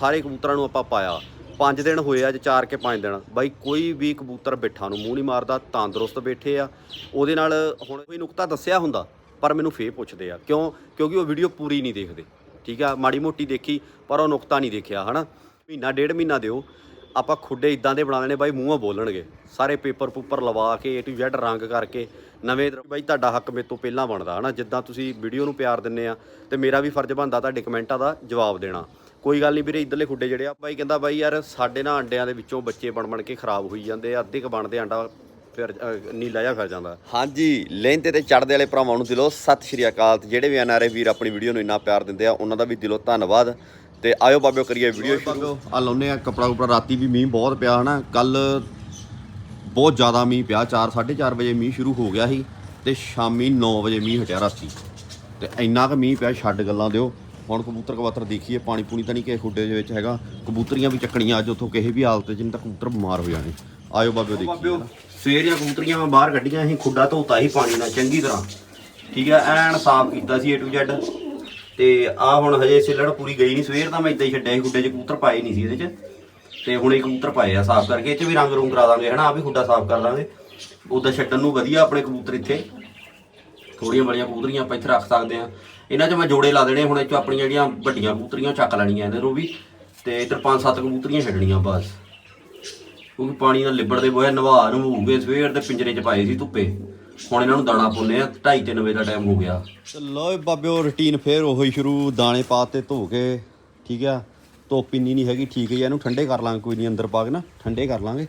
ਸਾਰੇ ਕਬੂਤਰਾਂ ਨੂੰ ਆਪਾਂ ਪਾਇਆ। 5 ਦਿਨ ਹੋਏ ਆ ਅੱਜ 4 ਕੇ 5 ਦਿਨ। ਬਾਈ, ਕੋਈ ਵੀ ਕਬੂਤਰ ਬਿੱਠਾ ਨੂੰ ਮੂੰਹ ਨਹੀਂ ਮਾਰਦਾ, ਤੰਦਰੁਸਤ ਬੈਠੇ ਆ। ਉਹਦੇ ਨਾਲ ਹੁਣ ਕੋਈ ਨੁਕਤਾ ਦੱਸਿਆ ਹੁੰਦਾ, ਪਰ ਮੈਨੂੰ ਫੇਰ ਪੁੱਛਦੇ ਆ। ਕਿਉਂ? ਕਿਉਂਕਿ ਉਹ ਵੀਡੀਓ ਪੂਰੀ ਨਹੀਂ ਦੇਖਦੇ। ਠੀਕ ਆ? ਮਾੜੀ ਮੋਟੀ ਦੇਖੀ, ਪਰ ਉਹ ਨੁਕਤਾ ਨਹੀਂ ਦੇਖਿਆ, ਹਨਾ? ਮਹੀਨਾ, ਡੇਢ ਮਹੀਨਾ ਦਿਓ। ਆਪਾਂ ਖੁੱਡੇ ਇਦਾਂ ਦੇ ਬਣਾ ਲੈਣੇ, ਬਾਈ ਮੂੰਹੋਂ ਬੋਲਣਗੇ। ਸਾਰੇ ਪੇਪਰ ਪੂਪਰ ਲਵਾ ਕੇ, A ਟੂ Z ਰੰਗ ਕਰਕੇ, ਨਵੇਂ ਬਾਈ, ਤੁਹਾਡਾ ਹੱਕ ਮੇਰੇ ਤੋਂ ਪਹਿਲਾਂ ਬਣਦਾ, ਹਨਾ? ਜਿੱਦਾਂ ਤੁਸੀਂ ਵੀਡੀਓ ਨੂੰ ਪਿਆਰ ਦਿੰਨੇ ਆ, ਤੇ ਮੇਰਾ ਵੀ ਫਰਜ਼ ਬਣਦਾ ਤੁਹਾਡੇ ਕਮੈਂਟਾਂ ਦਾ ਜਵਾਬ ਦੇਣਾ। ਕੋਈ ਗੱਲ ਨਹੀਂ ਵੀਰੇ ਇਧਰਲੇ ਖੁੱਡੇ ਜਿਹੜੇ ਆ ਬਾਈ ਕਹਿੰਦਾ ਬਾਈ ਯਾਰ ਸਾਡੇ ਨਾ ਅੰਡਿਆਂ ਦੇ ਵਿੱਚੋਂ ਬੱਚੇ ਬਣ ਬਣ ਕੇ ਖਰਾਬ ਹੋਈ ਜਾਂਦੇ ਆ ਅੱਧੇ ਕ ਬਣਦੇ ਆਂਡਾ ਫਿਰ ਨੀਲਾ ਜਿਹਾ ਫਿਰ ਜਾਂਦਾ। ਹਾਂਜੀ ਲਹਿੰਦੇ ਤੇ ਚੜਦੇ ਵਾਲੇ ਭਰਾਵਾਂ ਨੂੰ ਦਿਲੋਂ ਸਤਿ ਸ਼੍ਰੀ ਅਕਾਲ ਤੇ ਜਿਹੜੇ ਵੀ ਐਨਆਰਏ ਵੀਰ ਆਪਣੀ ਵੀਡੀਓ ਨੂੰ ਇੰਨਾ ਪਿਆਰ ਦਿੰਦੇ ਆ ਉਹਨਾਂ ਦਾ ਵੀ ਦਿਲੋਂ ਧੰਨਵਾਦ ਤੇ ਆਇਓ ਬਾਬਿਓ ਕਰੀਏ ਵੀਡੀਓ ਸ਼ੁਰੂ। ਆ ਲਾਉਨੇ ਆ ਕਪੜਾ ਕੁਪੜਾ ਰਾਤੀ ਵੀ ਮੀਂਹ ਬਹੁਤ ਪਿਆ ਹਨਾ ਕੱਲ ਬਹੁਤ ਜ਼ਿਆਦਾ ਮੀਂਹ ਪਿਆ 4 4:30 ਵਜੇ ਮੀਂਹ ਸ਼ੁਰੂ ਹੋ ਗਿਆ ਸੀ ਤੇ ਸ਼ਾਮੀ 9 ਵਜੇ ਮੀਂਹ ਹਟਿਆ ਰਾਤੀ। ਤੇ ਇੰਨਾ ਕੁ ਮੀਂਹ ਪਿਆ ਛੱਡ ਗੱਲਾਂ ਦਿਓ। ਹੁਣ ਕਬੂਤਰ ਕਬੂਤਰ ਦੇਖੀਏ ਪਾਣੀ ਪੂਣੀ ਤਾਂ ਨਹੀਂ ਕਿਸੇ ਖੁੱਡੇ ਦੇ ਵਿੱਚ ਹੈਗਾ। ਕਬੂਤਰੀਆਂ ਵੀ ਚੱਕਣੀਆਂ ਅੱਜ ਉੱਥੋਂ ਕਿਸੇ ਵੀ ਹਾਲਤ 'ਚ ਨਹੀਂ ਤਾਂ ਕਬੂਤਰ ਬਿਮਾਰ ਹੋ ਜਾਣੇ। ਆਇਓ ਬਾਬਿਓ ਦੇਖੀਏ। ਸਵੇਰੀਆਂ ਕਬੂਤਰੀਆਂ ਮੈਂ ਬਾਹਰ ਕੱਢੀਆਂ ਸੀ ਖੁੱਡਾ ਧੋਤਾ ਸੀ ਪਾਣੀ ਨਾਲ ਚੰਗੀ ਤਰ੍ਹਾਂ। ਠੀਕ ਹੈ ਐਨ ਸਾਫ਼ ਕੀਤਾ ਸੀ A to Z ਤੇ ਆ ਹੁਣ ਹਜੇ ਸਿਲੜ ਪੂਰੀ ਗਈ ਨਹੀਂ ਸਵੇਰ ਤਾਂ ਮੈਂ ਇਦਾਂ ਹੀ ਛੱਡਿਆ ਸੀ ਖੁੱਡੇ 'ਚ ਕਬੂਤਰ ਪਾਏ ਨਹੀਂ ਸੀ ਇਹਦੇ 'ਚ। ਤੇ ਹੁਣ ਇਹ ਕਬੂਤਰ ਪਾਏ ਆ ਸਾਫ਼ ਕਰਕੇ ਇਹ 'ਚ ਵੀ ਰੰਗ ਰੂੰਗ ਕਰਾ ਦਾਂਗੇ ਹਨਾ ਆ ਵੀ ਖੁੱਡਾ ਸਾਫ਼ ਕਰ ਦਾਂਗੇ। ਉਦਾਂ ਛੱਡਣ ਨੂੰ ਵਧੀਆ ਆਪਣੇ ਕਬੂਤਰ ਇੱਥੇ। ਥੋੜੀਆਂ ਬੜੀਆਂ ਕਬੂਤਰੀਆਂ ਆਪਾਂ ਇੱਥੇ ਰੱਖ ਸਕਦੇ ਆ ਇਹਨਾਂ 'ਚ ਮੈਂ ਜੋੜੇ ਲਾ ਦੇਣੇ, ਹੁਣ ਇਹ 'ਚੋਂ ਆਪਣੀਆਂ ਜਿਹੜੀਆਂ ਵੱਡੀਆਂ ਕਬੂਤਰੀਆਂ ਚੱਕ ਲੈਣੀਆਂ ਇਹਨਾਂ ਨੂੰ ਵੀ ਤੇ ਇੱਧਰ ਪੰਜ ਸੱਤ ਕਬੂਤਰੀਆਂ ਛੱਡਣੀਆਂ ਬਸ। ਕਿਉਂਕਿ ਪਾਣੀ ਨਾਲ ਲਿਬੜਦੇ ਬੋਏ ਨਵਾ ਨਵੂਗੇ ਸਵੇਰ ਦੇ ਪਿੰਜਰੇ 'ਚ ਪਾਏ ਸੀ ਧੁੱਪੇ। ਹੁਣ ਇਹਨਾਂ ਨੂੰ ਦਾਣਾ ਪਾਉਂਦੇ ਆ 2:30 ਵਜੇ ਦਾ ਟਾਈਮ ਹੋ ਗਿਆ। ਲੋ ਬਾਬਿਓ ਰੁਟੀਨ ਫੇਰ ਉਹੀ ਸ਼ੁਰੂ, ਦਾਣੇ ਪਾ ਤੇ ਧੋ ਕੇ, ਠੀਕ ਆ? ਧੁੱਪ ਇੰਨੀ ਨਹੀਂ ਹੈਗੀ, ਠੀਕ ਹੈ ਇਹਨੂੰ ਠੰਡੇ ਕਰ ਲਾਂਗੇ ਕੋਈ ਨਹੀਂ, ਅੰਦਰ ਪਾ ਕੇ ਨਾ, ਠੰਡੇ ਕਰ ਲਾਂਗੇ।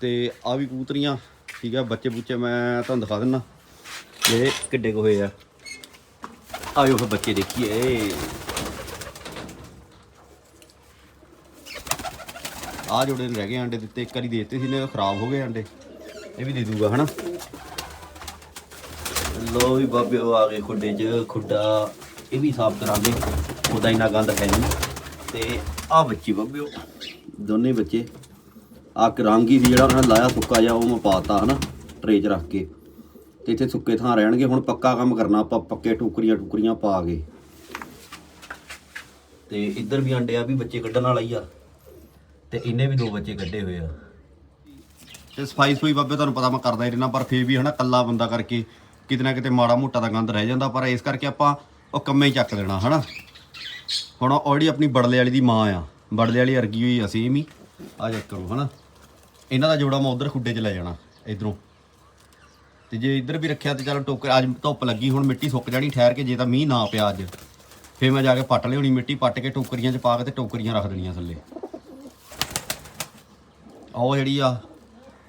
ਤੇ ਆ ਵੀ ਕਬੂਤਰੀਆਂ, ਠੀਕ ਆ ਬੱਚੇ ਬੁੱਚੇ ਮੈਂ ਤੁਹਾਨੂੰ ਦਿਖਾ ਦਿੰਨਾ। ਜਿਹੜੇ ਕਿੱਡੇ ਕੁ ਹੋਏ ਆ। ਆਇਓ ਫਿਰ ਬੱਚੇ ਦੇਖੀਏ। ਆ ਜੋੜੇ ਰਹਿ ਗਏ ਅੰਡੇ ਦਿੱਤੇ, ਇੱਕ ਵਾਰੀ ਦੇ ਦਿੱਤੇ ਸੀ ਨੇ ਖਰਾਬ ਹੋ ਗਏ ਅੰਡੇ ਇਹ ਵੀ ਦੇ ਦੂਗਾ, ਹਨਾ? ਲੋ ਵੀ ਬਾਬੇ ਆ ਗਏ ਖੁੱਡੇ 'ਚ, ਖੁੱਡਾ। ਇਹ ਵੀ ਸਾਫ਼ ਕਰਾਂਗੇ। ਉਹਦਾ ਇੰਨਾ ਗੰਦ ਹੈ ਨਹੀਂ। ਤੇ ਆ ਬੱਚੀ ਬਾਬਿਓ, ਦੋਨੇ ਬੱਚੇ। ਆ ਰੰਗ ਹੀ ਸੀ ਜਿਹੜਾ ਉਹਨਾਂ ਨੇ ਲਾਇਆ ਸੁੱਕਾ ਜਿਹਾ, ਉਹ ਮੈਂ ਪਾਤਾ, ਹਨਾ? ਟਰੇ 'ਚ ਰੱਖ ਕੇ। ਤੇ ਇੱਥੇ ਸੁੱਕੇ ਥਾਂ ਰਹਿਣਗੇ ਹੁਣ ਪੱਕਾ ਕੰਮ ਕਰਨਾ ਆਪਾਂ ਪੱਕੇ ਟੁਕਰੀਆਂ ਟੁਕਰੀਆਂ ਪਾ ਕੇ। ਤੇ ਇੱਧਰ ਵੀ ਅੰਡੇ ਆ ਵੀ ਬੱਚੇ ਕੱਢਣ ਵਾਲਾ ਹੀ ਆ। ਤੇ ਇਹਨੇ ਵੀ ਦੋ ਬੱਚੇ ਕੱਢੇ ਹੋਏ ਆ। ਤੇ ਸਫ਼ਾਈ ਸਫੂਈ ਬਾਬੇ ਤੁਹਾਨੂੰ ਪਤਾ ਮੈਂ ਕਰਦਾ ਹੀ ਰਹਿਣਾ ਪਰ ਫੇਰ ਵੀ ਹਨਾ ਕੱਲਾ ਬੰਦਾ ਕਰਕੇ ਕਿਤੇ ਨਾ ਕਿਤੇ ਮਾੜਾ ਮੋਟਾ ਦਾ ਗੰਦ ਰਹਿ ਜਾਂਦਾ ਪਰ ਇਸ ਕਰਕੇ ਆਪਾਂ ਉਹ ਕੰਮੇ ਹੀ ਚੱਕ ਦੇਣਾ ਹਨਾ। ਹੁਣ ਆਲਰੇਡੀ ਆਪਣੀ ਬੜਲੇ ਵਾਲੀ ਦੀ ਮਾਂ ਆ। ਬੜਲੇ ਵਾਲੀ ਅਰਗੀ ਹੋਈ ਅਸੀਂ ਵੀ ਆ ਚੈੱਕ ਕਰੋ ਹਨਾ। ਇਹਨਾਂ ਦਾ ਜੋੜਾ ਮੈਂ ਉਧਰ ਖੁੱਡੇ 'ਚ ਲੈ ਜਾਣਾ ਇਧਰੋਂ। ਤੇ ਜੇ ਇੱਧਰ ਵੀ ਰੱਖਿਆ ਤੇ ਚਲ ਟੋਕਰ ਅੱਜ ਧੁੱਪ ਲੱਗੀ, ਹੁਣ ਮਿੱਟੀ ਸੁੱਕ ਜਾਣੀ, ਠਹਿਰ ਕੇ ਜੇ ਤਾਂ ਮੀਂਹ ਨਾ ਪਿਆ ਅੱਜ। ਫੇਰ ਮੈਂ ਜਾ ਕੇ ਪੱਟ ਲਿਆਉਣੀ ਮਿੱਟੀ, ਪੱਟ ਕੇ ਟੋਕਰੀਆਂ 'ਚ ਪਾ ਕੇ ਤੇ ਟੋਕਰੀਆਂ ਰੱਖ ਦੇਣੀਆਂ ਥੱਲੇ। ਉਹ ਜਿਹੜੀ ਆ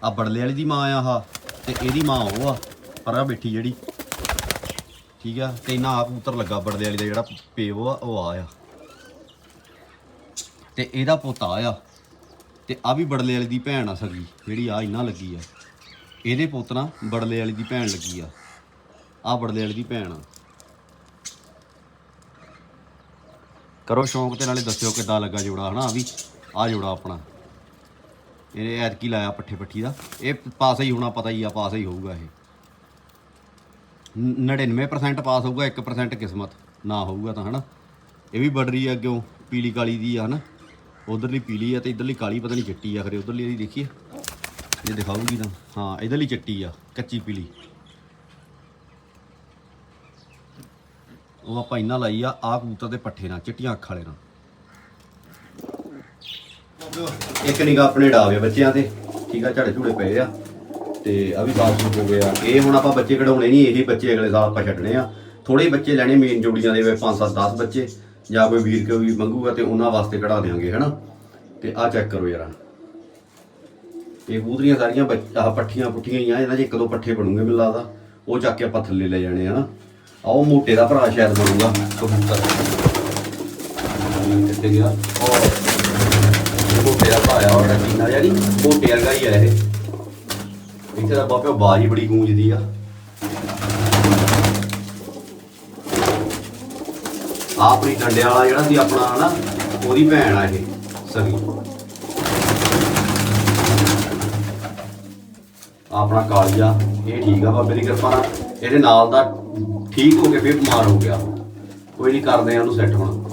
ਆ ਬੜਲੇ ਵਾਲੀ ਦੀ ਮਾਂ ਆ ਆਹ, ਤੇ ਇਹਦੀ ਮਾਂ ਉਹ ਆ, ਪਰ ਬੈਠੀ ਜਿਹੜੀ। ਠੀਕ ਆ, ਤੇ ਇਹਨਾਂ ਆ ਕਬੂਤਰ ਲੱਗਾ ਬੜਲੇ ਵਾਲੀ ਦਾ ਜਿਹੜਾ ਪੇਵ ਆ, ਉਹ ਆ ਆ। ਤੇ ਇਹਦਾ ਪੋਤਾ ਆ, ਤੇ ਆ ਵੀ ਬੜਲੇ ਵਾਲੀ ਦੀ ਭੈਣ ਆ ਸਗੀ, ਜਿਹੜੀ ਆ ਇਹਨਾਂ ਲੱਗੀ ਆ। ਇਹਦੇ ਪੁੱਤ ਨਾਲ ਬੜਲੇ ਵਾਲੀ ਦੀ ਭੈਣ ਲੱਗੀ ਆ। ਆ ਬੜਲੇ ਵਾਲੀ ਦੀ ਭੈਣ ਆ। ਕਰੋ ਸ਼ੌਂਕ ਤੇ ਨਾਲੇ ਦੱਸਿਓ ਕਿੱਦਾਂ ਲੱਗਾ ਜੋੜਾ, ਹਨਾ? ਆ ਵੀ, ਆ ਜੋੜਾ ਆਪਣਾ। ਇਹਨੇ ਐਤਕੀ ਲਾਇਆ ਪੱਠੇ ਪੱਠੀ ਦਾ। ਇਹ ਪਾਸ ਹੀ ਹੋਣਾ ਪਤਾ ਹੀ ਆ, ਪਾਸ ਹੀ ਹੋਊਗਾ ਇਹ। ਨ- 99% ਪਾਸ ਹੋਊਗਾ 1% ਕਿਸਮਤ। ਨਾ ਹੋਊਗਾ ਤਾਂ, ਹਨਾ? ਇਹ ਵੀ ਬੜ ਰਹੀ ਆ ਅੱਗਿਓਂ, ਪੀਲੀ ਕਾਲੀ ਦੀ ਆ, ਹਨਾ? ਉਧਰਲੀ ਪੀਲੀ ਆ ਤੇ ਇਧਰਲੀ ਕਾਲੀ ਪਤਾ ਨਹੀਂ ਚਿੱਟੀ ਆ, ਖਰੇ ਉਧਰਲੀ ਇਹਦੀ ਦੇਖੀਏ। ਜੇ ਦਿਖਾਊਗੀ ਤਾਂ। ਹਾਂ, ਇਧਰਲੀ ਚਿੱਟੀ ਆ, ਕੱਚੀ ਪੀਲੀ। ਉਹ ਆਪਾਂ ਇਹਨਾਂ ਲਾਈ ਆ ਆ ਕਬੂਤਰ ਦੇ ਪੱਠੇ ਨਾਲ, ਚਿੱਟੀਆਂ ਅੱਖਾਂ ਵਾਲੇ ਨਾਲ। ਇੱਕ ਨਿਗਾ ਆਪਣੇ ਡਾਵੇ ਬੱਚਿਆਂ ਤੇ। ਠੀਕ ਆ, ਝੜੇ ਝੂੜੇ ਪਏ ਆ। ਤੇ ਆ ਵੀ ਸਾਫ਼ ਸੁਥਰੇ ਹੋ ਗਏ ਆ। ਇਹ ਹੁਣ ਆਪਾਂ ਬੱਚੇ ਕਢਾਉਣੇ ਨਹੀਂ, ਇਹੀ ਬੱਚੇ ਅਗਲੇ ਸਾਲ ਆਪਾਂ ਛੱਡਣੇ ਆ। ਥੋੜੇ ਬੱਚੇ ਲੈਣੇ ਮੇਨ ਜੋੜੀਆਂ ਦੇ, ਵੇ 5 7 10 ਬੱਚੇ। ਜਾਂ ਕੋਈ ਵੀਰ ਕੋਈ ਮੰਗੂਗਾ ਤੇ ਉਹਨਾਂ ਵਾਸਤੇ ਕਢਾ ਦੇਾਂਗੇ ਹਨਾ। ਤੇ ਆ ਚੈੱਕ ਕਰੋ ਯਾਰ। ਇਹ ਕਬੂਤਰੀਆਂ ਸਾਰੀਆਂ ਬੱਚ- ਆਹ ਪੱਠੀਆਂ ਪੁੱਠੀਆਂ ਹੀ ਆ, ਇਹਨਾਂ 'ਚ ਇੱਕ ਦੋ ਪੱਠੇ ਬਣੂਗੇ ਮੈਨੂੰ ਲੱਗਦਾ। ਉਹ ਚੱਕ ਕੇ ਆਪਾਂ ਥੱਲੇ ਲੈ ਜਾਣੇ ਹਨਾ ਆ ਉਹ ਮੋਟੇ ਦਾ ਭਰਾ ਸ਼ਾਇਦ ਬਣੂਗਾ। ਕਬੂਤਰ ਕਿੱਥੇ ਗਿਆ ਉਹ ਮੋਟੇ ਦਾ ਭਾਇਆ ਉਹ ਟੀਨਾ ਜਿਹੜੀ ਮੋਟੇ ਵਰਗਾ ਹੀ ਆ ਇਹ। ਇੱਥੇ ਦਾ ਬਾਪੇ ਆਵਾਜ਼ ਹੀ ਬੜੀ ਗੂੰਜਦੀ ਆ। ਆਹ ਆਪਣੀ ਡੰਡੇ ਵਾਲਾ ਜਿਹੜਾ ਸੀ ਆਪਣਾ, ਹਨਾ, ਉਹਦੀ ਭੈਣ ਆ ਇਹ, ਸਗੀ। ਆਪਣਾ ਕਾਲੀਆ, ਇਹ ਠੀਕ ਆ ਬਾਬੇ ਦੀ ਕਿਰਪਾ ਨਾਲ। ਇਹਦੇ ਨਾਲ ਦਾ ਠੀਕ ਹੋ ਕੇ ਫੇਰ ਬਿਮਾਰ ਹੋ ਗਿਆ। ਕੋਈ ਨਹੀਂ ਕਰਦੇ ਆ ਉਹਨੂੰ ਸੈੱਟ ਹੁਣ।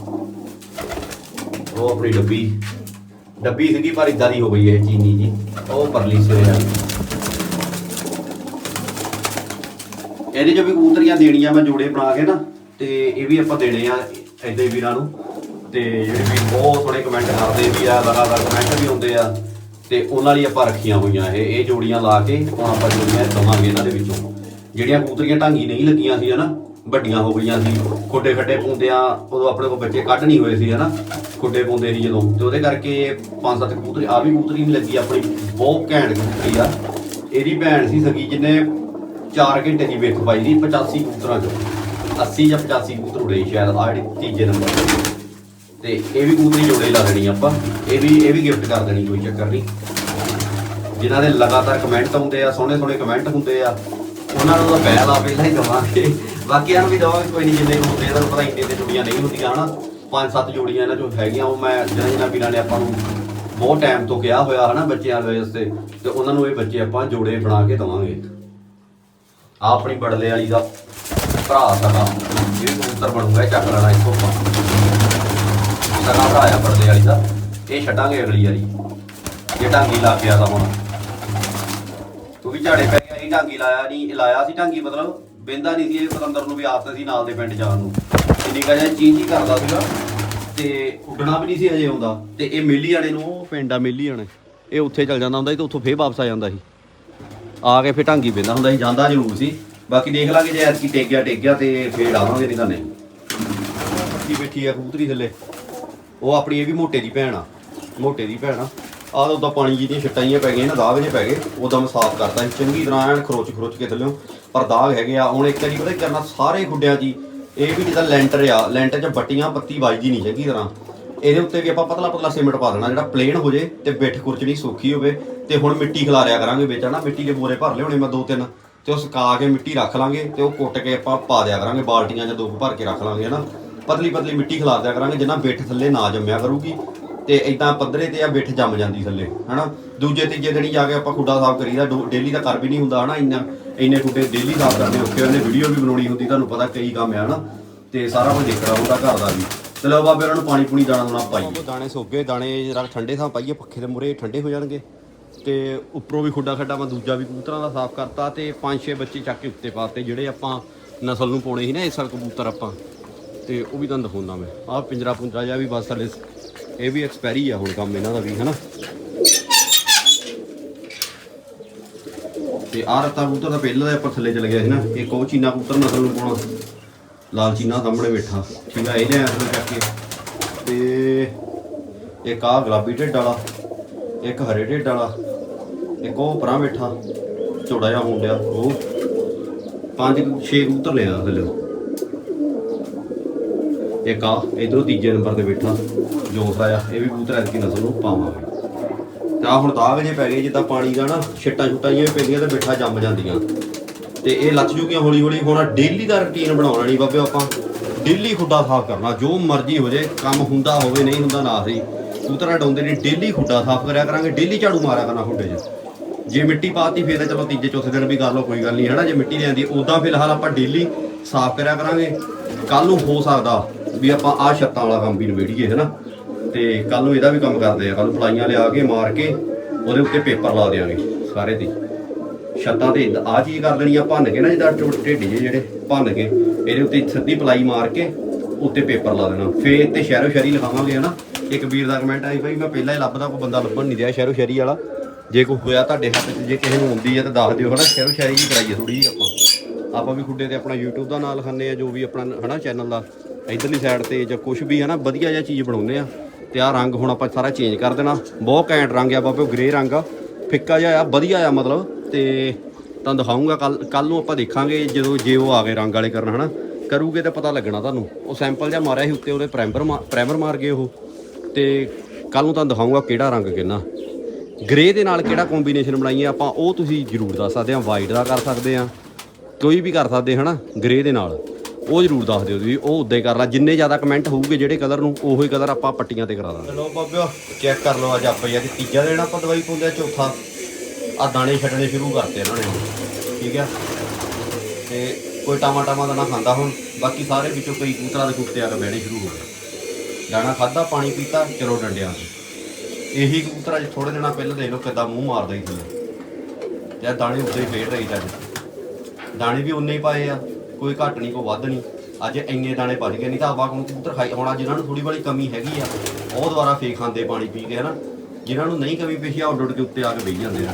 ਉਹ ਆਪਣੀ ਡੱਬੀ ਡੱਬੀ ਸੀਗੀ ਪਰ ਇਦਾਂ ਦੀ ਹੋ ਗਈ ਇਹ ਚੀਨੀ ਜੀ। ਉਹ ਪਰਲੀ ਸਿਰੇ ਆ ਇਹਦੇ ਚ ਵੀ ਕਬੂਤਰੀਆਂ ਦੇਣੀਆਂ ਮੈਂ ਜੋੜੇ ਬਣਾ ਕੇ ਨਾ, ਤੇ ਇਹ ਵੀ ਆਪਾਂ ਦੇਣੇ ਆ ਐਦੇ ਵੀਰਾਂ ਨੂੰ। ਤੇ ਜਿਹੜੇ ਵੀ ਬਹੁਤ ਥੋੜੇ ਕਮੈਂਟ ਕਰਦੇ ਵੀ ਆ, ਲਗਾਤਾਰ ਕਮੈਂਟ ਵੀ ਹੁੰਦੇ ਆ। ਤੇ ਉਹਨਾਂ ਲਈ ਆਪਾਂ ਰੱਖੀਆਂ ਹੋਈਆਂ ਇਹ ਇਹ ਜੋੜੀਆਂ ਲਾ ਕੇ ਹੁਣ ਆਪਾਂ ਜੋੜੀਆਂ ਦਵਾਂਗੇ ਇਹਨਾਂ ਦੇ ਵਿੱਚੋਂ। ਜਿਹੜੀਆਂ ਕਬੂਤਰੀਆਂ ਢਾਂਗੀ ਨਹੀਂ ਲੱਗੀਆਂ ਸੀ ਹਨਾ, ਵੱਡੀਆਂ ਹੋ ਗਈਆਂ ਸੀ। ਖੁੱਡੇ ਖੱਡੇ ਪੁੰਦਿਆਂ ਉਦੋਂ ਆਪਣੇ ਕੋਲ ਬੱਚੇ ਕੱਢ ਨਹੀਂ ਹੋਏ ਸੀ ਹਨਾ, ਖੁੱਡੇ ਪੁੰਦੇ ਸੀ ਜਦੋਂ। ਤੇ ਉਹਦੇ ਕਰਕੇ ਪੰਜ ਸੱਤ ਕਬੂਤਰੀ ਆ ਵੀ ਕਬੂਤਰੀ ਨਹੀਂ ਲੱਗੀ ਆਪਣੀ, ਬਹੁਤ ਘੈਂਟ ਕਬੂਤਰੀ ਆ। ਇਹਦੀ ਭੈਣ ਸੀ ਸਗੀ ਜਿਹਨੇ 4 ਘੰਟੇ ਦੀ ਵੇਖ ਪਾਈ ਸੀ 85 ਕਬੂਤਰਾਂ ਚੋਂ। 80 ਜਾਂ 85 ਕਬੂਤਰ ਉੜੇ ਸ਼ਾਇਦ ਆ ਜਿਹੜੀ ਤੀਜੇ ਨੰਬਰ ਤੇ। ਤੇ ਇਹ ਵੀ ਕੂਤਰੀ ਜੋੜੇ ਲਾ ਦੇਣੀ ਆਪਾਂ। ਇਹ ਵੀ ਇਹ ਵੀ ਗਿਫਟ ਕਰ ਦੇਣੀ, ਕੋਈ ਚੱਕਰ ਨਹੀਂ। ਜਿਨ੍ਹਾਂ ਦੇ ਲਗਾਤਾਰ ਕਮੈਂਟ ਆਉਂਦੇ ਆ, ਸੋਹਣੇ ਸੋਹਣੇ ਕਮੈਂਟ ਹੁੰਦੇ ਆ, ਉਹਨਾਂ ਨੂੰ ਤਾਂ ਪਹਿਲ ਆ, ਪਹਿਲਾਂ ਹੀ ਦਵਾਂਗੇ। ਬਾਕੀਆਂ ਨੂੰ ਵੀ ਦਵਾਂਗੇ, ਕੋਈ ਨਹੀਂ, ਜਿੰਨੇ ਕੁ ਹੁੰਦੇ ਆ ਤੁਹਾਨੂੰ ਪਤਾ ਇੰਨੇ ਤੇ ਜੋੜੀਆਂ ਨਹੀਂ ਹੁੰਦੀਆਂ, ਹਨਾ। ਪੰਜ ਸੱਤ ਜੋੜੀਆਂ ਇਹਨਾਂ ਚੋਂ ਹੈਗੀਆਂ, ਉਹ ਮੈਂ ਜਿਹਨਾਂ ਜਿਹਨਾਂ ਵੀਰਾਂ ਨੇ ਆਪਾਂ ਨੂੰ ਬਹੁਤ ਟਾਈਮ ਤੋਂ ਕਿਹਾ ਹੋਇਆ, ਹਨਾ, ਬੱਚਿਆਂ ਦੇ ਵਾਸਤੇ। ਤੇ ਉਹਨਾਂ ਨੂੰ ਇਹ ਬੱਚੇ ਆਪਾਂ ਜੋੜੇ ਬਣਾ ਕੇ ਦਵਾਂਗੇ। ਆ ਆਪਣੀ ਬੜਲੇ ਵਾਲੀ ਦਾ ਭਰਾ ਸਾਡਾ, ਇਹ ਵੀ ਕਬੂਤਰ ਬਣੂਗਾ ਚੱਕ ਲੈਣਾ ਇੱਥੋਂ ਆਪਾਂ। ਸਗਾ ਭਰਾ ਆ ਵਾਲੀ ਦਾ। ਇਹ ਛੱਡਾਂਗੇ ਅਗਲੀ ਵਾਰੀ ਇਹ ਢਾਂਗੀ ਲਾ ਕੇ ਆਦਾ ਹੁਣ। ਤੂੰ ਵੀ ਝਾੜੇ ਪੈ ਗਿਆ, ਇਹ ਢਾਂਗੀ ਲਾਇਆ ਨਹੀਂ ਲਾਇਆ ਸੀ ਢਾਂਗੀ ਮਤਲਬ? ਬਹਿੰਦਾ ਨਹੀਂ ਸੀ ਇਹ ਪਤੰਦਰ ਨੂੰ ਵੀ ਆਦਤ ਸੀ ਨਾਲ ਦੇ ਪਿੰਡ ਜਾਣ ਨੂੰ। ਇੰਨੀ ਕਾ ਜਿਹਾ ਹੀ ਕਰਦਾ ਸੀਗਾ ਤੇ ਉੱਡਣਾ ਵੀ ਨਹੀਂ ਸੀ ਅਜੇ ਆਉਂਦਾ। ਤੇ ਇਹ ਮੇਲੀ ਵਾਲੇ ਨੂੰ, ਉਹ ਪਿੰਡ ਆ ਮੇਲੀ ਵਾਲੇ। ਇਹ ਉੱਥੇ ਚਲ ਜਾਂਦਾ ਹੁੰਦਾ ਸੀ ਤੇ ਉੱਥੋਂ ਫੇਰ ਵਾਪਸ ਆ ਜਾਂਦਾ ਸੀ। ਆ ਕੇ ਫੇਰ ਢਾਂਗੀ ਬਹਿੰਦਾ ਹੁੰਦਾ ਸੀ, ਜਾਂਦਾ ਜ਼ਰੂਰ ਸੀ। ਬਾਕੀ ਦੇਖ ਲਾਂਗੇ ਜੇ ਐਤਕੀ ਟੇਕ ਗਿਆ ਟੇਕ ਗਿਆ ਤੇ ਫੇਰ ਆਵਾਂਗੇ ਨਹੀਂ ਤਾਂ ਨਹੀਂ। ਬੈਠੀ ਆ ਕਬੂਤਰੀ ਥੱਲੇ? ਉਹ ਆਪਣੀ ਇਹ ਵੀ ਮੋਟੇ ਦੀ ਭੈਣ ਆ, ਮੋਟੇ ਦੀ ਭੈਣ ਆ। ਆਹ ਤਾਂ ਪਾਣੀ ਜੀ ਦੀਆਂ ਛਿੱਟਾਂ ਪੈ ਗਈਆਂ ਨਾ, ਦਾਗ ਜੇ ਪੈ ਗਏ ਉਦੋਂ ਮੈਂ ਸਾਫ਼ ਕਰਤਾ ਸੀ। ਚੰਗੀ ਤਰ੍ਹਾਂ ਐਨ ਖਰੋਚ ਖਰੋਚ ਕੇ ਥੱਲਿਓ ਪਰ ਦਾਗ ਹੈਗੇ ਆ। ਹੁਣ ਇੱਕ ਵਾਰੀ ਪਤਾ ਕੀ ਕਰਨਾ, ਸਾਰੇ ਖੁੱਡਿਆਂ 'ਚ ਹੀ, ਇਹ ਵੀ ਜਿੱਦਾਂ ਲੈਂਟਰ ਆ, ਲੈਂਟਰ 'ਚ ਬੱਟੀਆਂ, ਪੱਤੀ ਵੱਜਦੀ ਨਹੀਂ ਚੰਗੀ ਤਰ੍ਹਾਂ। ਇਹਦੇ ਉੱਤੇ ਵੀ ਆਪਾਂ ਪਤਲਾ ਪਤਲਾ ਸੀਮੈਂਟ ਪਾ ਦੇਣਾ, ਜਿਹੜਾ ਪਲੇਨ ਹੋ ਜੇ ਤੇ ਬਿੱਠ ਖੁਰਚਣੀ ਸੌਖੀ ਹੋਵੇ ਤੇ ਹੁਣ ਮਿੱਟੀ ਖਿਲਾਰਿਆ ਕਰਾਂਗੇ ਵਿੱਚ, ਹਨਾ? ਮਿੱਟੀ ਦੇ ਬੋਰੇ ਭਰ ਲਿਆਉਣੇ ਮੈਂ ਦੋ ਤਿੰਨ ਤੇ ਉਹ ਸੁਕਾ ਕੇ ਮਿੱਟੀ ਰੱਖ ਲਾਂਗੇ ਤੇ ਉਹ ਕੁੱਟ ਕੇ ਆਪਾਂ ਪਾ ਦਿਆ ਕਰਾਂਗੇ, ਬਾਲਟੀਆਂ 'ਚ ਦੋ ਭਰ ਕੇ ਰੱਖ ਲਾਂਗੇ, ਹਨਾ? ਪਤਲੀ ਪਤਲੀ ਮਿੱਟੀ ਖਿਲਾਰ ਦਿਆ ਕਰਾਂਗੇ, ਜਿੰਨਾ ਬਿੱਠ ਥੱਲੇ ਨਾ ਜੰਮਿਆ ਕਰੂਗੀ ਤੇ ਇਦਾਂ ਪੱਧਰੇ ਤੇ ਆ ਬਿੱਠ ਜੰਮ ਜਾਂਦੀ ਥੱਲੇ, ਹਨਾ? ਦੂਜੇ ਤੀਜੇ ਦਿਨ ਹੀ ਜਾ ਕੇ ਆਪਾਂ ਖੁੱਡਾ ਸਾਫ਼ ਕਰੀਦਾ ਡੇਲੀ ਦਾ ਕਰ ਵੀ ਨਹੀਂ ਹੁੰਦਾ, ਹਨਾ, ਇੰਨਾ, ਇੰਨੇ ਖੁੱਡੇ ਡੇਲੀ ਸਾਫ਼ ਕਰਨੇ ਔਖੇ ਉਹਨੇ ਵੀਡੀਓ ਵੀ ਬਣਾਉਣੀ ਹੁੰਦੀ, ਤੁਹਾਨੂੰ ਪਤਾ ਕਈ ਕੰਮ ਆ, ਹਨਾ? ਤੇ ਸਾਰਾ ਕੁਝ ਦੇਖਣਾ ਹੁੰਦਾ ਘਰ ਦਾ ਵੀ। ਚਲੋ ਬਾਬੇ, ਉਹਨਾਂ ਨੂੰ ਪਾਣੀ ਪੂਣੀ ਦਾਣਾ ਦਾਣਾ ਪਾਈਏ। ਦਾਣੇ ਸੋਗੇ, ਦਾਣੇ ਜਰਾ ਠੰਡੇ ਥਾਂ ਪਾਈਏ, ਪੱਖੇ ਦੇ ਮੂਰੇ ਠੰਡੇ ਹੋ ਜਾਣਗੇ। ਤੇ ਉੱਪਰੋਂ ਵੀ ਖੁੱਡਾ ਖੱਡਾ ਮੈਂ ਦੂਜਾ ਵੀ ਕਬੂਤਰਾਂ ਦਾ ਸਾਫ਼ ਕਰਤਾ ਤੇ ਪੰਜ ਛੇ ਬੱਚੇ ਚੱਕ ਕੇ ਉੱਤੇ ਪਾਤੇ, ਜਿਹੜੇ ਆਪਾਂ ਨਸਲ ਨੂੰ ਪਾਉਣੇ ਸੀ ਨਾ ਇਸ ਸਾਲ ਕਬੂਤਰ ਆਪਾਂ। ਤੇ ਉਹ ਵੀ ਤੁਹਾਨੂੰ ਦਿਖਾਉਂਦਾ ਮੈਂ। ਆਹ ਪਿੰਜਰਾ ਪੁੰਜਰਾ ਜਿਹਾ ਵੀ ਬਸ ਹਲੇ ਇਹ ਵੀ ਐਕਸਪੈਰੀ ਆ ਹੁਣ ਕੰਮ ਇਹਨਾਂ ਦਾ ਵੀ, ਹਨਾ? ਤੇ ਆਹ ਰੱਤਾ ਕਬੂਤਰ ਦਾ ਪਹਿਲਾਂ ਦਾ ਆਪਾਂ ਥੱਲੇ ਚਲੇ ਗਿਆ ਸੀ ਨਾ। ਇੱਕ ਉਹ ਚੀਨਾ ਕਬੂਤਰ ਨਸਲ ਨੂੰ ਪਾਉਣਾ। ਲਾਲ ਚੀਨਾ ਸਾਹਮਣੇ ਬੈਠਾ। ਠੀਕ ਆ ਇਹ ਲਿਆ ਥੱਲੇ ਚੱਕ ਕੇ ਤੇ ਇੱਕ ਆਹ ਗੁਲਾਬੀ ਢਿੱਡ ਵਾਲਾ, ਇੱਕ ਹਰੇ ਢਿੱਡ ਵਾਲਾ, ਇੱਕ ਉਹ ਪਰਾਂ ਬੈਠਾ। ਚੌੜਾ ਜਿਹਾ ਮੁੰਡਿਆ ਉਹ ਪੰਜ ਛੇ ਕਬੂਤਰ ਲਿਆ ਥੱਲੇ। ਇੱਕ ਆ, ਇਧਰੋਂ ਤੀਜੇ ਨੰਬਰ ਤੇ ਬੈਠਾ ਜੋਸ ਆਇਆ, ਇਹ ਵੀ ਕਬੂਤਰ ਐਤਕੀ ਨਸਲ ਨੂੰ ਪਾਵਾਂਗੇ। ਤਾਂ ਹੁਣ ਦਾਗ ਜੇ ਪੈ ਗਏ, ਜਿੱਦਾਂ ਪਾਣੀ ਦਾ ਨਾ, ਛਿੱਟਾਂ ਛੁੱਟਾਂ ਜਿਹੀਆਂ ਪੈਂਦੀਆਂ ਤੇ ਬੈਠਾ ਜੰਮ ਜਾਂਦੀਆਂ। ਤੇ ਇਹ ਲੱਥ ਜੂਗੀਆਂ ਹੌਲੀ ਹੌਲੀ, ਹੁਣ ਡੇਲੀ ਦਾ ਰੁਟੀਨ ਬਣਾਉਣਾ ਨਹੀਂ ਬਾਬੇ ਆਪਾਂ। ਡੇਲੀ ਖੁੱਡਾ ਸਾਫ਼ ਕਰਨਾ, ਜੋ ਮਰਜ਼ੀ ਹੋ ਜੇ, ਕੰਮ ਹੁੰਦਾ ਹੋਵੇ, ਨਹੀਂ ਹੁੰਦਾ ਨਾ ਸਹੀ। ਕਬੂਤਰਾਂ ਡਾਉਂਦੇ ਨੇ ਡੇਲੀ ਖੁੱਡਾ ਸਾਫ਼ ਕਰਿਆ ਕਰਾਂਗੇ ਡੇਲੀ ਝਾੜੂ ਮਾਰਿਆ ਕਰਨਾ ਖੁੱਡੇ 'ਚ। ਜੇ ਮਿੱਟੀ ਪਾਤੀ, ਫੇਰ ਤਾਂ ਚਲੋ ਤੀਜੇ, ਚੌਥੇ ਦਿਨ ਵੀ ਕਰ ਲਓ, ਕੋਈ ਗੱਲ ਨਹੀਂ ਹੈ ਨਾ ਜੇ ਮਿੱਟੀ ਲਿਆਂਦੀ ਉਦਾਂ ਫਿਲਹਾਲ ਆਪਾਂ ਡੇਲੀ ਸਾਫ਼ ਕਰਿਆ ਕਰਾਂਗੇ। ਕੱਲ ਨੂੰ ਹੋ ਸਕਦਾ ਵੀ ਆਪਾਂ ਆਹ ਛੱਤਾਂ ਵਾਲਾ ਕੰਮ ਵੀ ਨਵੇੜੀਏ ਨਾ ਤੇ ਕੱਲ ਨੂੰ ਇਹਦਾ ਵੀ ਕੰਮ ਕਰਦੇ ਆ ਕੱਲ ਪਲਾਈਆਂ ਲਿਆ ਕੇ, ਮਾਰ ਕੇ, ਉਹਦੇ ਉੱਤੇ ਪੇਪਰ ਲਾ ਦਿਆਂਗੇ ਸਾਰੇ ਦੀ ਛੱਤਾਂ ਤੇ ਆ ਚੀਜ਼ ਕਰ ਦੇਣੀ ਆ, ਭੰਨ ਕੇ ਨਾ ਜਿੱਦਾਂ ਟੁੱਟ ਢੇਡੀ ਜਿਹੇ ਜਿਹੜੇ, ਭੰਨ ਕੇ, ਇਹਦੇ ਉੱਤੇ ਸਿੱਧੀ ਪਲਾਈ ਮਾਰ ਕੇ, ਉੱਤੇ ਪੇਪਰ ਲਾ ਦੇਣਾ। ਫੇਰ ਤੇ ਸ਼ਹਿਰੋ ਸ਼ਹਿਰੀ ਲਿਖਾਵਾਂਗੇ, ਹਨਾ? ਇੱਕ ਵੀਰ ਦਾ ਕਮੈਂਟ ਆਈ ਭਾਈ ਮੈਂ ਪਹਿਲਾਂ ਹੀ ਲੱਭਦਾ ਕੋਈ ਬੰਦਾ ਲੱਭਣ ਨਹੀਂ ਰਿਹਾ ਸ਼ਹਿਰੋ ਸ਼ਹਿਰੀ ਵਾਲਾ। ਜੇ ਕੋਈ ਹੋਇਆ ਤੁਹਾਡੇ ਹੱਥ 'ਚ, ਜੇ ਕਿਸੇ ਨੂੰ ਆਉਂਦੀ ਹੈ ਤਾਂ ਦੱਸ ਦਿਓ, ਹਨਾ? ਸ਼ਹਿਰੋ ਸ਼ਹਿਰੀ ਜੀ ਕਰਾਈਏ ਥੋੜੀ ਜਿਹੀ ਆਪਾਂ। ਆਪਾਂ ਵੀ ਖੁੱਡੇ ਤੇ ਆਪਣਾ YouTube ਦਾ ਨਾਂ ਲਿਖਾਉਂਦੇ ਆ, ਜੋ ਵੀ ਆਪਣਾ, ਹਨਾ ਚੈਨਲ ਦਾ। ਇਧਰਲੀ ਸਾਈਡ ਤੇ ਜਾਂ ਕੁਝ ਵੀ ਹਨਾ ਵਧੀਆ ਜਿਹਾ ਚੀਜ਼ ਬਣਾਉਂਦੇ ਆ। ਤੇ ਆਹ ਰੰਗ ਹੁਣ ਆਪਾਂ ਸਾਰਾ ਚੇਂਜ ਕਰ ਦੇਣਾ। ਬਹੁਤ ਘੈਂਟ ਰੰਗ ਆ ਬਾਬੇ ਗ੍ਰੇ ਰੰਗ ਆ। ਫਿੱਕਾ ਜਿਹਾ ਆ, ਵਧੀਆ ਆ ਮਤਲਬ। ਤੇ ਤੁਹਾਨੂੰ ਦਿਖਾਉਂਗਾ ਕੱਲ ਕੱਲ ਨੂੰ ਆਪਾਂ ਦੇਖਾਂਗੇ ਜਦੋਂ ਜੇ ਉਹ ਆ ਗਏ ਰੰਗ ਵਾਲੇ ਕਰਨ, ਹਨਾ। ਕਰੂਗੇ ਤਾਂ ਪਤਾ ਲੱਗਣਾ ਤੁਹਾਨੂੰ। ਉਹ ਸੈਂਪਲ ਜਿਹਾ ਮਾਰਿਆ ਸੀ ਉੱਤੇ, ਉਹਦੇ ਪ੍ਰਾਈਮਰ ਪ੍ਰਾਈਮਰ ਮਾਰ ਗਏ ਉਹ। ਤੇ ਕੱਲ ਨੂੰ ਤੁਹਾਨੂੰ ਦਿਖਾਉਂਗਾ ਕਿਹੜਾ ਰੰਗ ਕਿੰਨਾ। ਗ੍ਰੇ ਦੇ ਨਾਲ ਕਿਹੜਾ ਕੰਬੀਨੇਸ਼ਨ ਬਣਾਈਏ ਆਪਾਂ, ਉਹ ਤੁਸੀਂ ਜ਼ਰੂਰ ਦੱਸ ਸਕਦੇ ਆ ਵਾਈਟ ਦਾ ਕਰ ਸਕਦੇ ਆ। ਕੋਈ ਵੀ ਕਰ ਸਕਦੇ ਹਨਾ ਗ੍ਰੇ ਦੇ ਨਾਲ। ਉਹ ਜ਼ਰੂਰ ਦੱਸ ਦਿਓ ਤੁਸੀਂ ਉਹ ਉਦਾਂ ਹੀ ਕਰ ਲਾ। ਜਿੰਨੇ ਜ਼ਿਆਦਾ ਕਮੈਂਟ ਹੋਊਗੇ ਜਿਹੜੇ ਕਲਰ ਨੂੰ, ਉਹੀ ਕਲਰ ਆਪਾਂ ਪੱਟੀਆਂ ਤੇ ਕਰਾ ਦਾਂਗੇ। ਚਲੋ ਬਾਬਿਓ ਚੈੱਕ ਕਰ ਲਓ ਅੱਜ ਆਪਾਂ ਯਾਰ ਤੀਜਾ ਦਿਨ ਆਪਾਂ ਦਵਾਈ ਪਾਉਂਦੇ ਆ, ਚੌਥਾ। ਆ ਦਾਣੇ ਛੱਡਣੇ ਸ਼ੁਰੂ ਕਰਤੇ ਇਹਨਾਂ ਨੇ। ਠੀਕ ਆ? ਤੇ ਕੋਈ ਟਾਮਾ ਟਾਮਾ ਦਾ ਨਾ ਖਾਂਦਾ ਹੁਣ। ਬਾਕੀ ਸਾਰੇ ਵਿੱਚੋਂ ਕਈ ਕੂਤਰਾ ਦੇ ਕੁੱਤੇ ਆ ਕੇ ਬਹਿਣੇ ਸ਼ੁਰੂ ਹੋ ਗਏ। ਦਾਣਾ ਖਾਦਾ ਪਾਣੀ ਪੀਤਾ, ਚਲੋ ਡੰਡਿਆਂ ਤੇ। ਇਹੀ ਕਬੂਤਰ ਅੱਜ ਥੋੜੇ ਦਿਨਾਂ ਪਹਿਲਾਂ ਦੇਖ ਲਓ ਕਿੱਦਾਂ ਮੂੰਹ ਮਾਰਦਾ ਹੀ ਥੱਲੇ ਤੇ ਦਾਣੇ ਉੱਤੇ ਹੀ ਫੇਰ ਰਹੀ ਤਾਂ ਦਾਣੇ ਵੀ ਉਨੇ ਹੀ ਪਾਏ ਆ। ਕੋਈ ਘੱਟ ਨਹੀਂ, ਕੋਈ ਵੱਧ ਨਹੀਂ। ਅੱਜ ਇੰਨੇ ਦਾਣੇ ਵੱਜ ਗਏ, ਨਹੀਂ ਤਾਂ ਆਵਾ ਨੂੰ ਕਬੂਤਰ ਖਾਈ, ਹੁਣ ਜਿਹਨਾਂ ਨੂੰ ਥੋੜੀ ਬੜੀ ਕਮੀ ਹੈਗੀ ਆ। ਉਹ ਦੁਬਾਰਾ ਫੇਕ ਖਾਂਦੇ ਪਾਣੀ ਪੀ ਕੇ, ਹਨਾ? ਜਿਨ੍ਹਾਂ ਨੂੰ ਨਹੀਂ ਕਮੀ ਪੇਸ਼ੀ ਆ ਉੱਡ ਉੱਡ ਕੇ ਉੱਤੇ ਆ ਕੇ ਬਹਿ ਜਾਂਦੇ ਆ।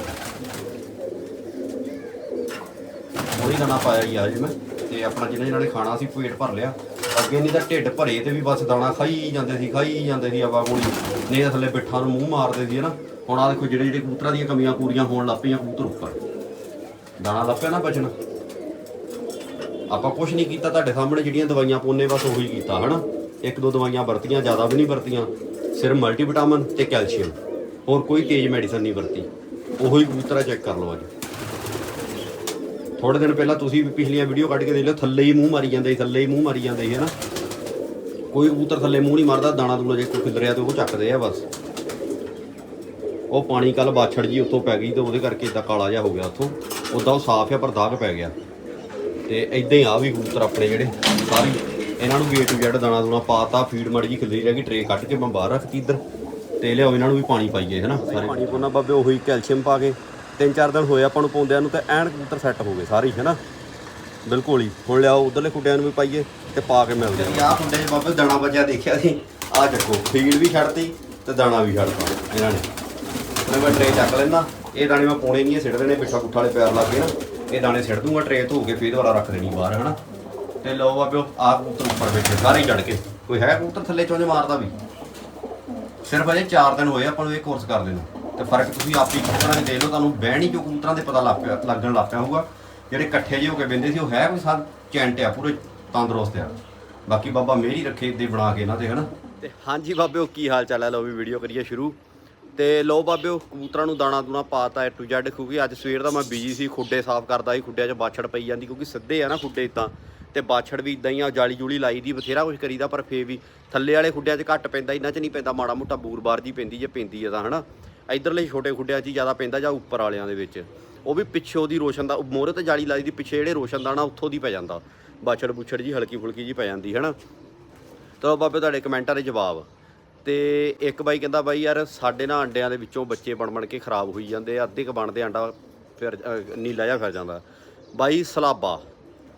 ਉਹੀ ਦਾਣਾ ਪਾਇਆ ਹੀ ਆ ਮੈਂ, ਤੇ ਆਪਣਾ ਜਿਹਨਾਂ ਜਿਹਨਾਂ ਨੇ ਖਾਣਾ ਸੀ, ਪੇਟ ਭਰ ਲਿਆ। ਅੱਗੇ ਨਹੀਂ ਤਾਂ ਢਿੱਡ ਭਰੇ ਤੇ ਵੀ ਬਸ ਦਾਣਾ ਖਾਈ ਜਾਂਦੇ ਸੀ, ਖਾਈ ਜਾਂਦੇ ਸੀ ਆਵਾ ਗੋਲੀ। ਨਹੀਂ ਤਾਂ ਥੱਲੇ ਬਿੱਠਾਂ ਨੂੰ ਮੂੰਹ ਮਾਰਦੇ ਸੀ, ਹਨਾ? ਹੁਣ ਆ ਦੇਖੋ ਜਿਹੜੇ ਜਿਹੜੇ ਕਬੂਤਰਾਂ ਦੀਆਂ ਕਮੀਆਂ ਪੂਰੀਆਂ ਹੋਣ ਲੱਗ ਪਈਆਂ ਕਬੂਤਰ ਉੱਪਰ। ਦਾਣਾ ਲੱਗ ਪਿਆ ਨਾ ਬਚਣਾ। ਆਪਾਂ ਕੁਝ ਨਹੀਂ ਕੀਤਾ, ਤੁਹਾਡੇ ਸਾਹਮਣੇ ਜਿਹੜੀਆਂ ਦਵਾਈਆਂ ਪਾਉਨੇ ਬਸ ਉਹੀ ਕੀਤਾ, ਹਨਾ? ਇੱਕ ਦੋ ਦਵਾਈਆਂ ਵਰਤੀਆਂ, ਜ਼ਿਆਦਾ ਵੀ ਨਹੀਂ ਵਰਤੀਆਂ। ਸਿਰਫ ਮਲਟੀਵਿਟਾਮਿਨ ਤੇ ਕੈਲਸ਼ੀਅਮ। ਹੋਰ ਕੋਈ ਤੇਜ਼ ਮੈਡੀਸਨ ਨਹੀਂ ਵਰਤੀ। ਉਹੀ ਕਬੂਤਰਾ ਚੈੱਕ ਕਰ ਲਓ ਅੱਜ। ਥੋੜੇ ਦਿਨ ਪਹਿਲਾਂ ਤੁਸੀਂ ਵੀ ਪਿਛਲੀਆਂ ਵੀਡੀਓ ਕੱਢ ਕੇ ਦੇਖ ਲਓ, ਥੱਲੇ ਹੀ ਮੂੰਹ ਮਾਰੀ ਜਾਂਦੇ ਸੀ, ਥੱਲੇ ਹੀ ਮੂੰਹ ਮਾਰੀ ਜਾਂਦੇ ਸੀ ਨਾ ਕੋਈ ਕਬੂਤਰ ਥੱਲੇ ਮੂੰਹ ਨਹੀਂ ਮਾਰਦਾ, ਦਾਣਾ ਦੂਣਾ ਜੇ ਕੋਈ ਖਿਲਰਿਆ ਤੇ ਉਹ ਚੱਕਦੇ ਆ, ਬਸ। ਉਹ ਪਾਣੀ ਕੱਲ ਬਾਛੜ ਜੀ ਉੱਥੋਂ ਪੈ ਗਈ ਤੇ ਉਹਦੇ ਕਰਕੇ ਇਦਾਂ ਕਾਲਾ ਜਿਹਾ ਹੋ ਗਿਆ ਉੱਥੋਂ। ਉਦਾਂ ਉਹ ਸਾਫ਼ ਆ, ਪਰ ਦਾਗ ਪੈ ਗਿਆ। ਤੇ ਇਦਾਂ ਹੀ ਆ ਵੀ ਕਬੂਤਰ ਆਪਣੇ ਜਿਹੜੇ ਸਾਰੀ ਇਹਨਾਂ ਨੂੰ ਏ ਟੂ ਜ਼ੈਡ ਦਾਣਾ ਦੂਣਾ ਪਾਤਾ ਫੀਡ ਮੜੀ ਜੀ ਖਿਲਰੀ ਰਹਿ ਗਈ ਟਰੇ ਕੱਢ ਕੇ ਮੈਂ ਬਾਹਰ ਰੱਖਤੀ ਇੱਧਰ ਤੇ ਲਿਆਓ ਇਹਨਾਂ ਨੂੰ ਵੀ ਪਾਣੀ ਪਾਈਏ ਹਨਾ? ਸਾਰੇ ਪਾਣੀ ਪਾਉਣਾ ਬਾਬੇ ਉਹੀ ਕੈਲਸ਼ੀਅਮ ਪਾ ਕੇ ਤਿੰਨ ਚਾਰ ਦਿਨ ਹੋਏ ਆਪਾਂ ਨੂੰ ਪਾਉਂਦਿਆਂ ਨੂੰ ਤੇ ਐਨ ਕਬੂਤਰ ਸੈੱਟ ਹੋ ਗਏ ਸਾਰੇ ਹਨਾ? ਬਿਲਕੁਲ ਹੀ। ਹੁਣ ਲਿਆਓ ਉਧਰਲੇ ਖੁੱਡਿਆਂ ਨੂੰ ਵੀ ਪਾਈਏ ਤੇ ਪਾ ਕੇ ਮਿਲਦੇ ਆ ਆਹ ਖੁੱਡੇ 'ਚ ਬਾਬੇ ਦਾਣਾ ਬਚਿਆ ਦੇਖਿਆ ਸੀ ਆ ਚੱਕੋ ਫੀਡ ਵੀ ਛੱਡਤੀ ਤੇ ਦਾਣਾ ਵੀ ਛੱਡਤਾ ਇਹਨਾਂ ਨੇ। ਮੈਂ ਟਰੇ ਚੱਕ ਲੈਣਾ ਇਹ ਦਾਣੇ ਮੈਂ ਪਾਉਣੇ ਨਹੀਂ ਸਿੱਟ ਦੇਣੇ ਪਿੱਠਾ ਪੁੱਠਾ ਵਾਲੇ ਪੈਰ ਲੱਗ ਗਏ ਨਾ। ਇਹ ਦਾਣੇ ਸਿੱਟ ਦੂੰਗਾ ਟਰੇ ਧੋ ਕੇ ਫੇਰ ਦੁਬਾਰਾ ਰੱਖ ਦੇਣੀ ਬਾਹਰ, ਹਨਾ? ਤੇ ਲਓ ਬਾਬਿਓ ਆ ਕਬੂਤਰ ਉੱਪਰ ਬੈਠੇ, ਸਾਰੇ ਹੀ ਚੜ ਕੇ। ਕੋਈ ਹੈ ਕਬੂਤਰ ਥੱਲੇ ਚੋਂ ਮਾਰਦਾ ਵੀ? ਸਿਰਫ ਅਜੇ 4 ਦਿਨ ਹੋਏ ਆਪਾਂ ਨੂੰ ਇਹ ਕੋਰਸ ਕਰਦੇ ਨੂੰ ਤੇ ਫ਼ਰਕ ਤੁਸੀਂ ਆਪ ਹੀ ਕਬੂਤਰਾਂ ਦੇ ਦੇਖ ਲਓ, ਤੁਹਾਨੂੰ ਬਹਿਣੀ ਜੋ ਕਬੂਤਰਾਂ ਦੇ ਪਤਾ ਲੱਗ ਪਿਆ, ਲੱਗਣ ਲੱਗ ਪਿਆ ਹੋਊਗਾ। ਜਿਹੜੇ ਇਕੱਠੇ ਜਿਹੇ ਹੋ ਕੇ ਬੰਦੇ ਸੀ, ਉਹ ਹੈ ਕੋਈ ਸਭ ਚੈਂਟ ਆ, ਪੂਰੇ ਤੰਦਰੁਸਤ ਆ। ਬਾਕੀ ਬਾਬਾ ਮੇਰੀ ਰੱਖੇ ਦੇ ਬਣਾ ਕੇ ਇਹਨਾਂ ਤੇ, ਹਨਾ? ਤੇ ਹਾਂਜੀ ਬਾਬਿਓ ਕੀ ਹਾਲ ਚਾਲ ਹੈ ਲਓ ਵੀ ਵੀਡੀਓ ਕਰੀਏ ਸ਼ੁਰੂ। ਤੇ ਲੋ ਬਾਬਿਓ, ਕਬੂਤਰਾਂ ਨੂੰ ਦਾਣਾ ਦੂਣਾ ਪਾਤਾ ਐ ਟੂ ਜ਼ੈਡ ਕਿਉਂਕਿ ਅੱਜ ਸਵੇਰ ਦਾ ਮੈਂ ਬਿਜ਼ੀ ਸੀ, ਖੁੱਡੇ ਸਾਫ਼ ਕਰਦਾ ਸੀ, ਖੁੱਡਿਆਂ 'ਚ ਬਾਛੜ ਪਈ ਜਾਂਦੀ, ਕਿਉਂਕਿ ਸਿੱਧੇ ਆ ਨਾ ਖੁੱਡੇ ਇਦਾਂ। ਤੇ ਬਾਛੜ ਵੀ ਇਦਾਂ ਹੀ ਆ, ਜਾਲੀ ਜੂਲੀ ਲਾਈ ਦੀ, ਬਥੇਰਾ ਕੁਝ ਕਰੀਦਾ, ਪਰ ਫੇ ਵੀ ਥੱਲੇ ਵਾਲੇ ਖੁੱਡਿਆਂ 'ਚ ਘੱਟ ਪੈਂਦਾ ਇਹਨਾਂ 'ਚ ਨਹੀਂ ਪੈਂਦਾ, ਮਾੜਾ ਮੋਟਾ ਬੂਰ-ਬਾਰ ਜੀ ਪੈਂਦੀ, ਜੇ ਪੈਂਦੀ ਆ ਤਾਂ, ਹਨਾ? ਇਧਰਲੇ ਛੋਟੇ ਖੁੱਡਿਆਂ 'ਚ ਹੀ ਜ਼ਿਆਦਾ ਪੈਂਦਾ, ਜਾਂ ਉੱਪਰ ਵਾਲਿਆਂ ਦੇ ਵਿੱਚ। ਉਹ ਵੀ ਪਿੱਛੇ ਉਹਦੀ ਰੋਸ਼ਨ ਦਾ ਮੋਹਰੇ ਤੇ ਜਾਲੀ ਲਾਈ ਦੀ, ਪਿੱਛੇ ਜਿਹੜੇ ਰੋਸ਼ਨਦਾਨਾ ਉੱਥੋਂ ਦੀ ਪੈ ਜਾਂਦਾ। ਬਾਛੜ ਬੁਛੜ ਜੀ ਹਲਕੀ ਫੁਲਕੀ ਜੀ ਪੈ ਜਾਂਦੀ, ਹਨਾ? ਤਾਂ ਬਾਬੇ, ਤੁਹਾਡੇ ਕਮੈਂਟਾਂ ਦੇ ਜਵਾਬ। ਤੇ ਇੱਕ ਬਾਈ ਕਹਿੰਦਾ ਬਾਈ ਯਾਰ ਸਾਡੇ ਨਾ ਅੰਡਿਆਂ ਦੇ ਵਿੱਚੋਂ ਬੱਚੇ ਬਣ ਬਣ ਕੇ ਖਰਾਬ ਹੋਈ ਜਾਂਦੇ ਆ ਅੱਧੇ ਕ ਬਣਦੇ ਆਂਡਾ ਫਿਰ ਅਹ, ਨੀਲਾ ਜਿਹਾ ਫਿਰ ਜਾਂਦਾ। ਬਾਈ ਸਲਾਬਾ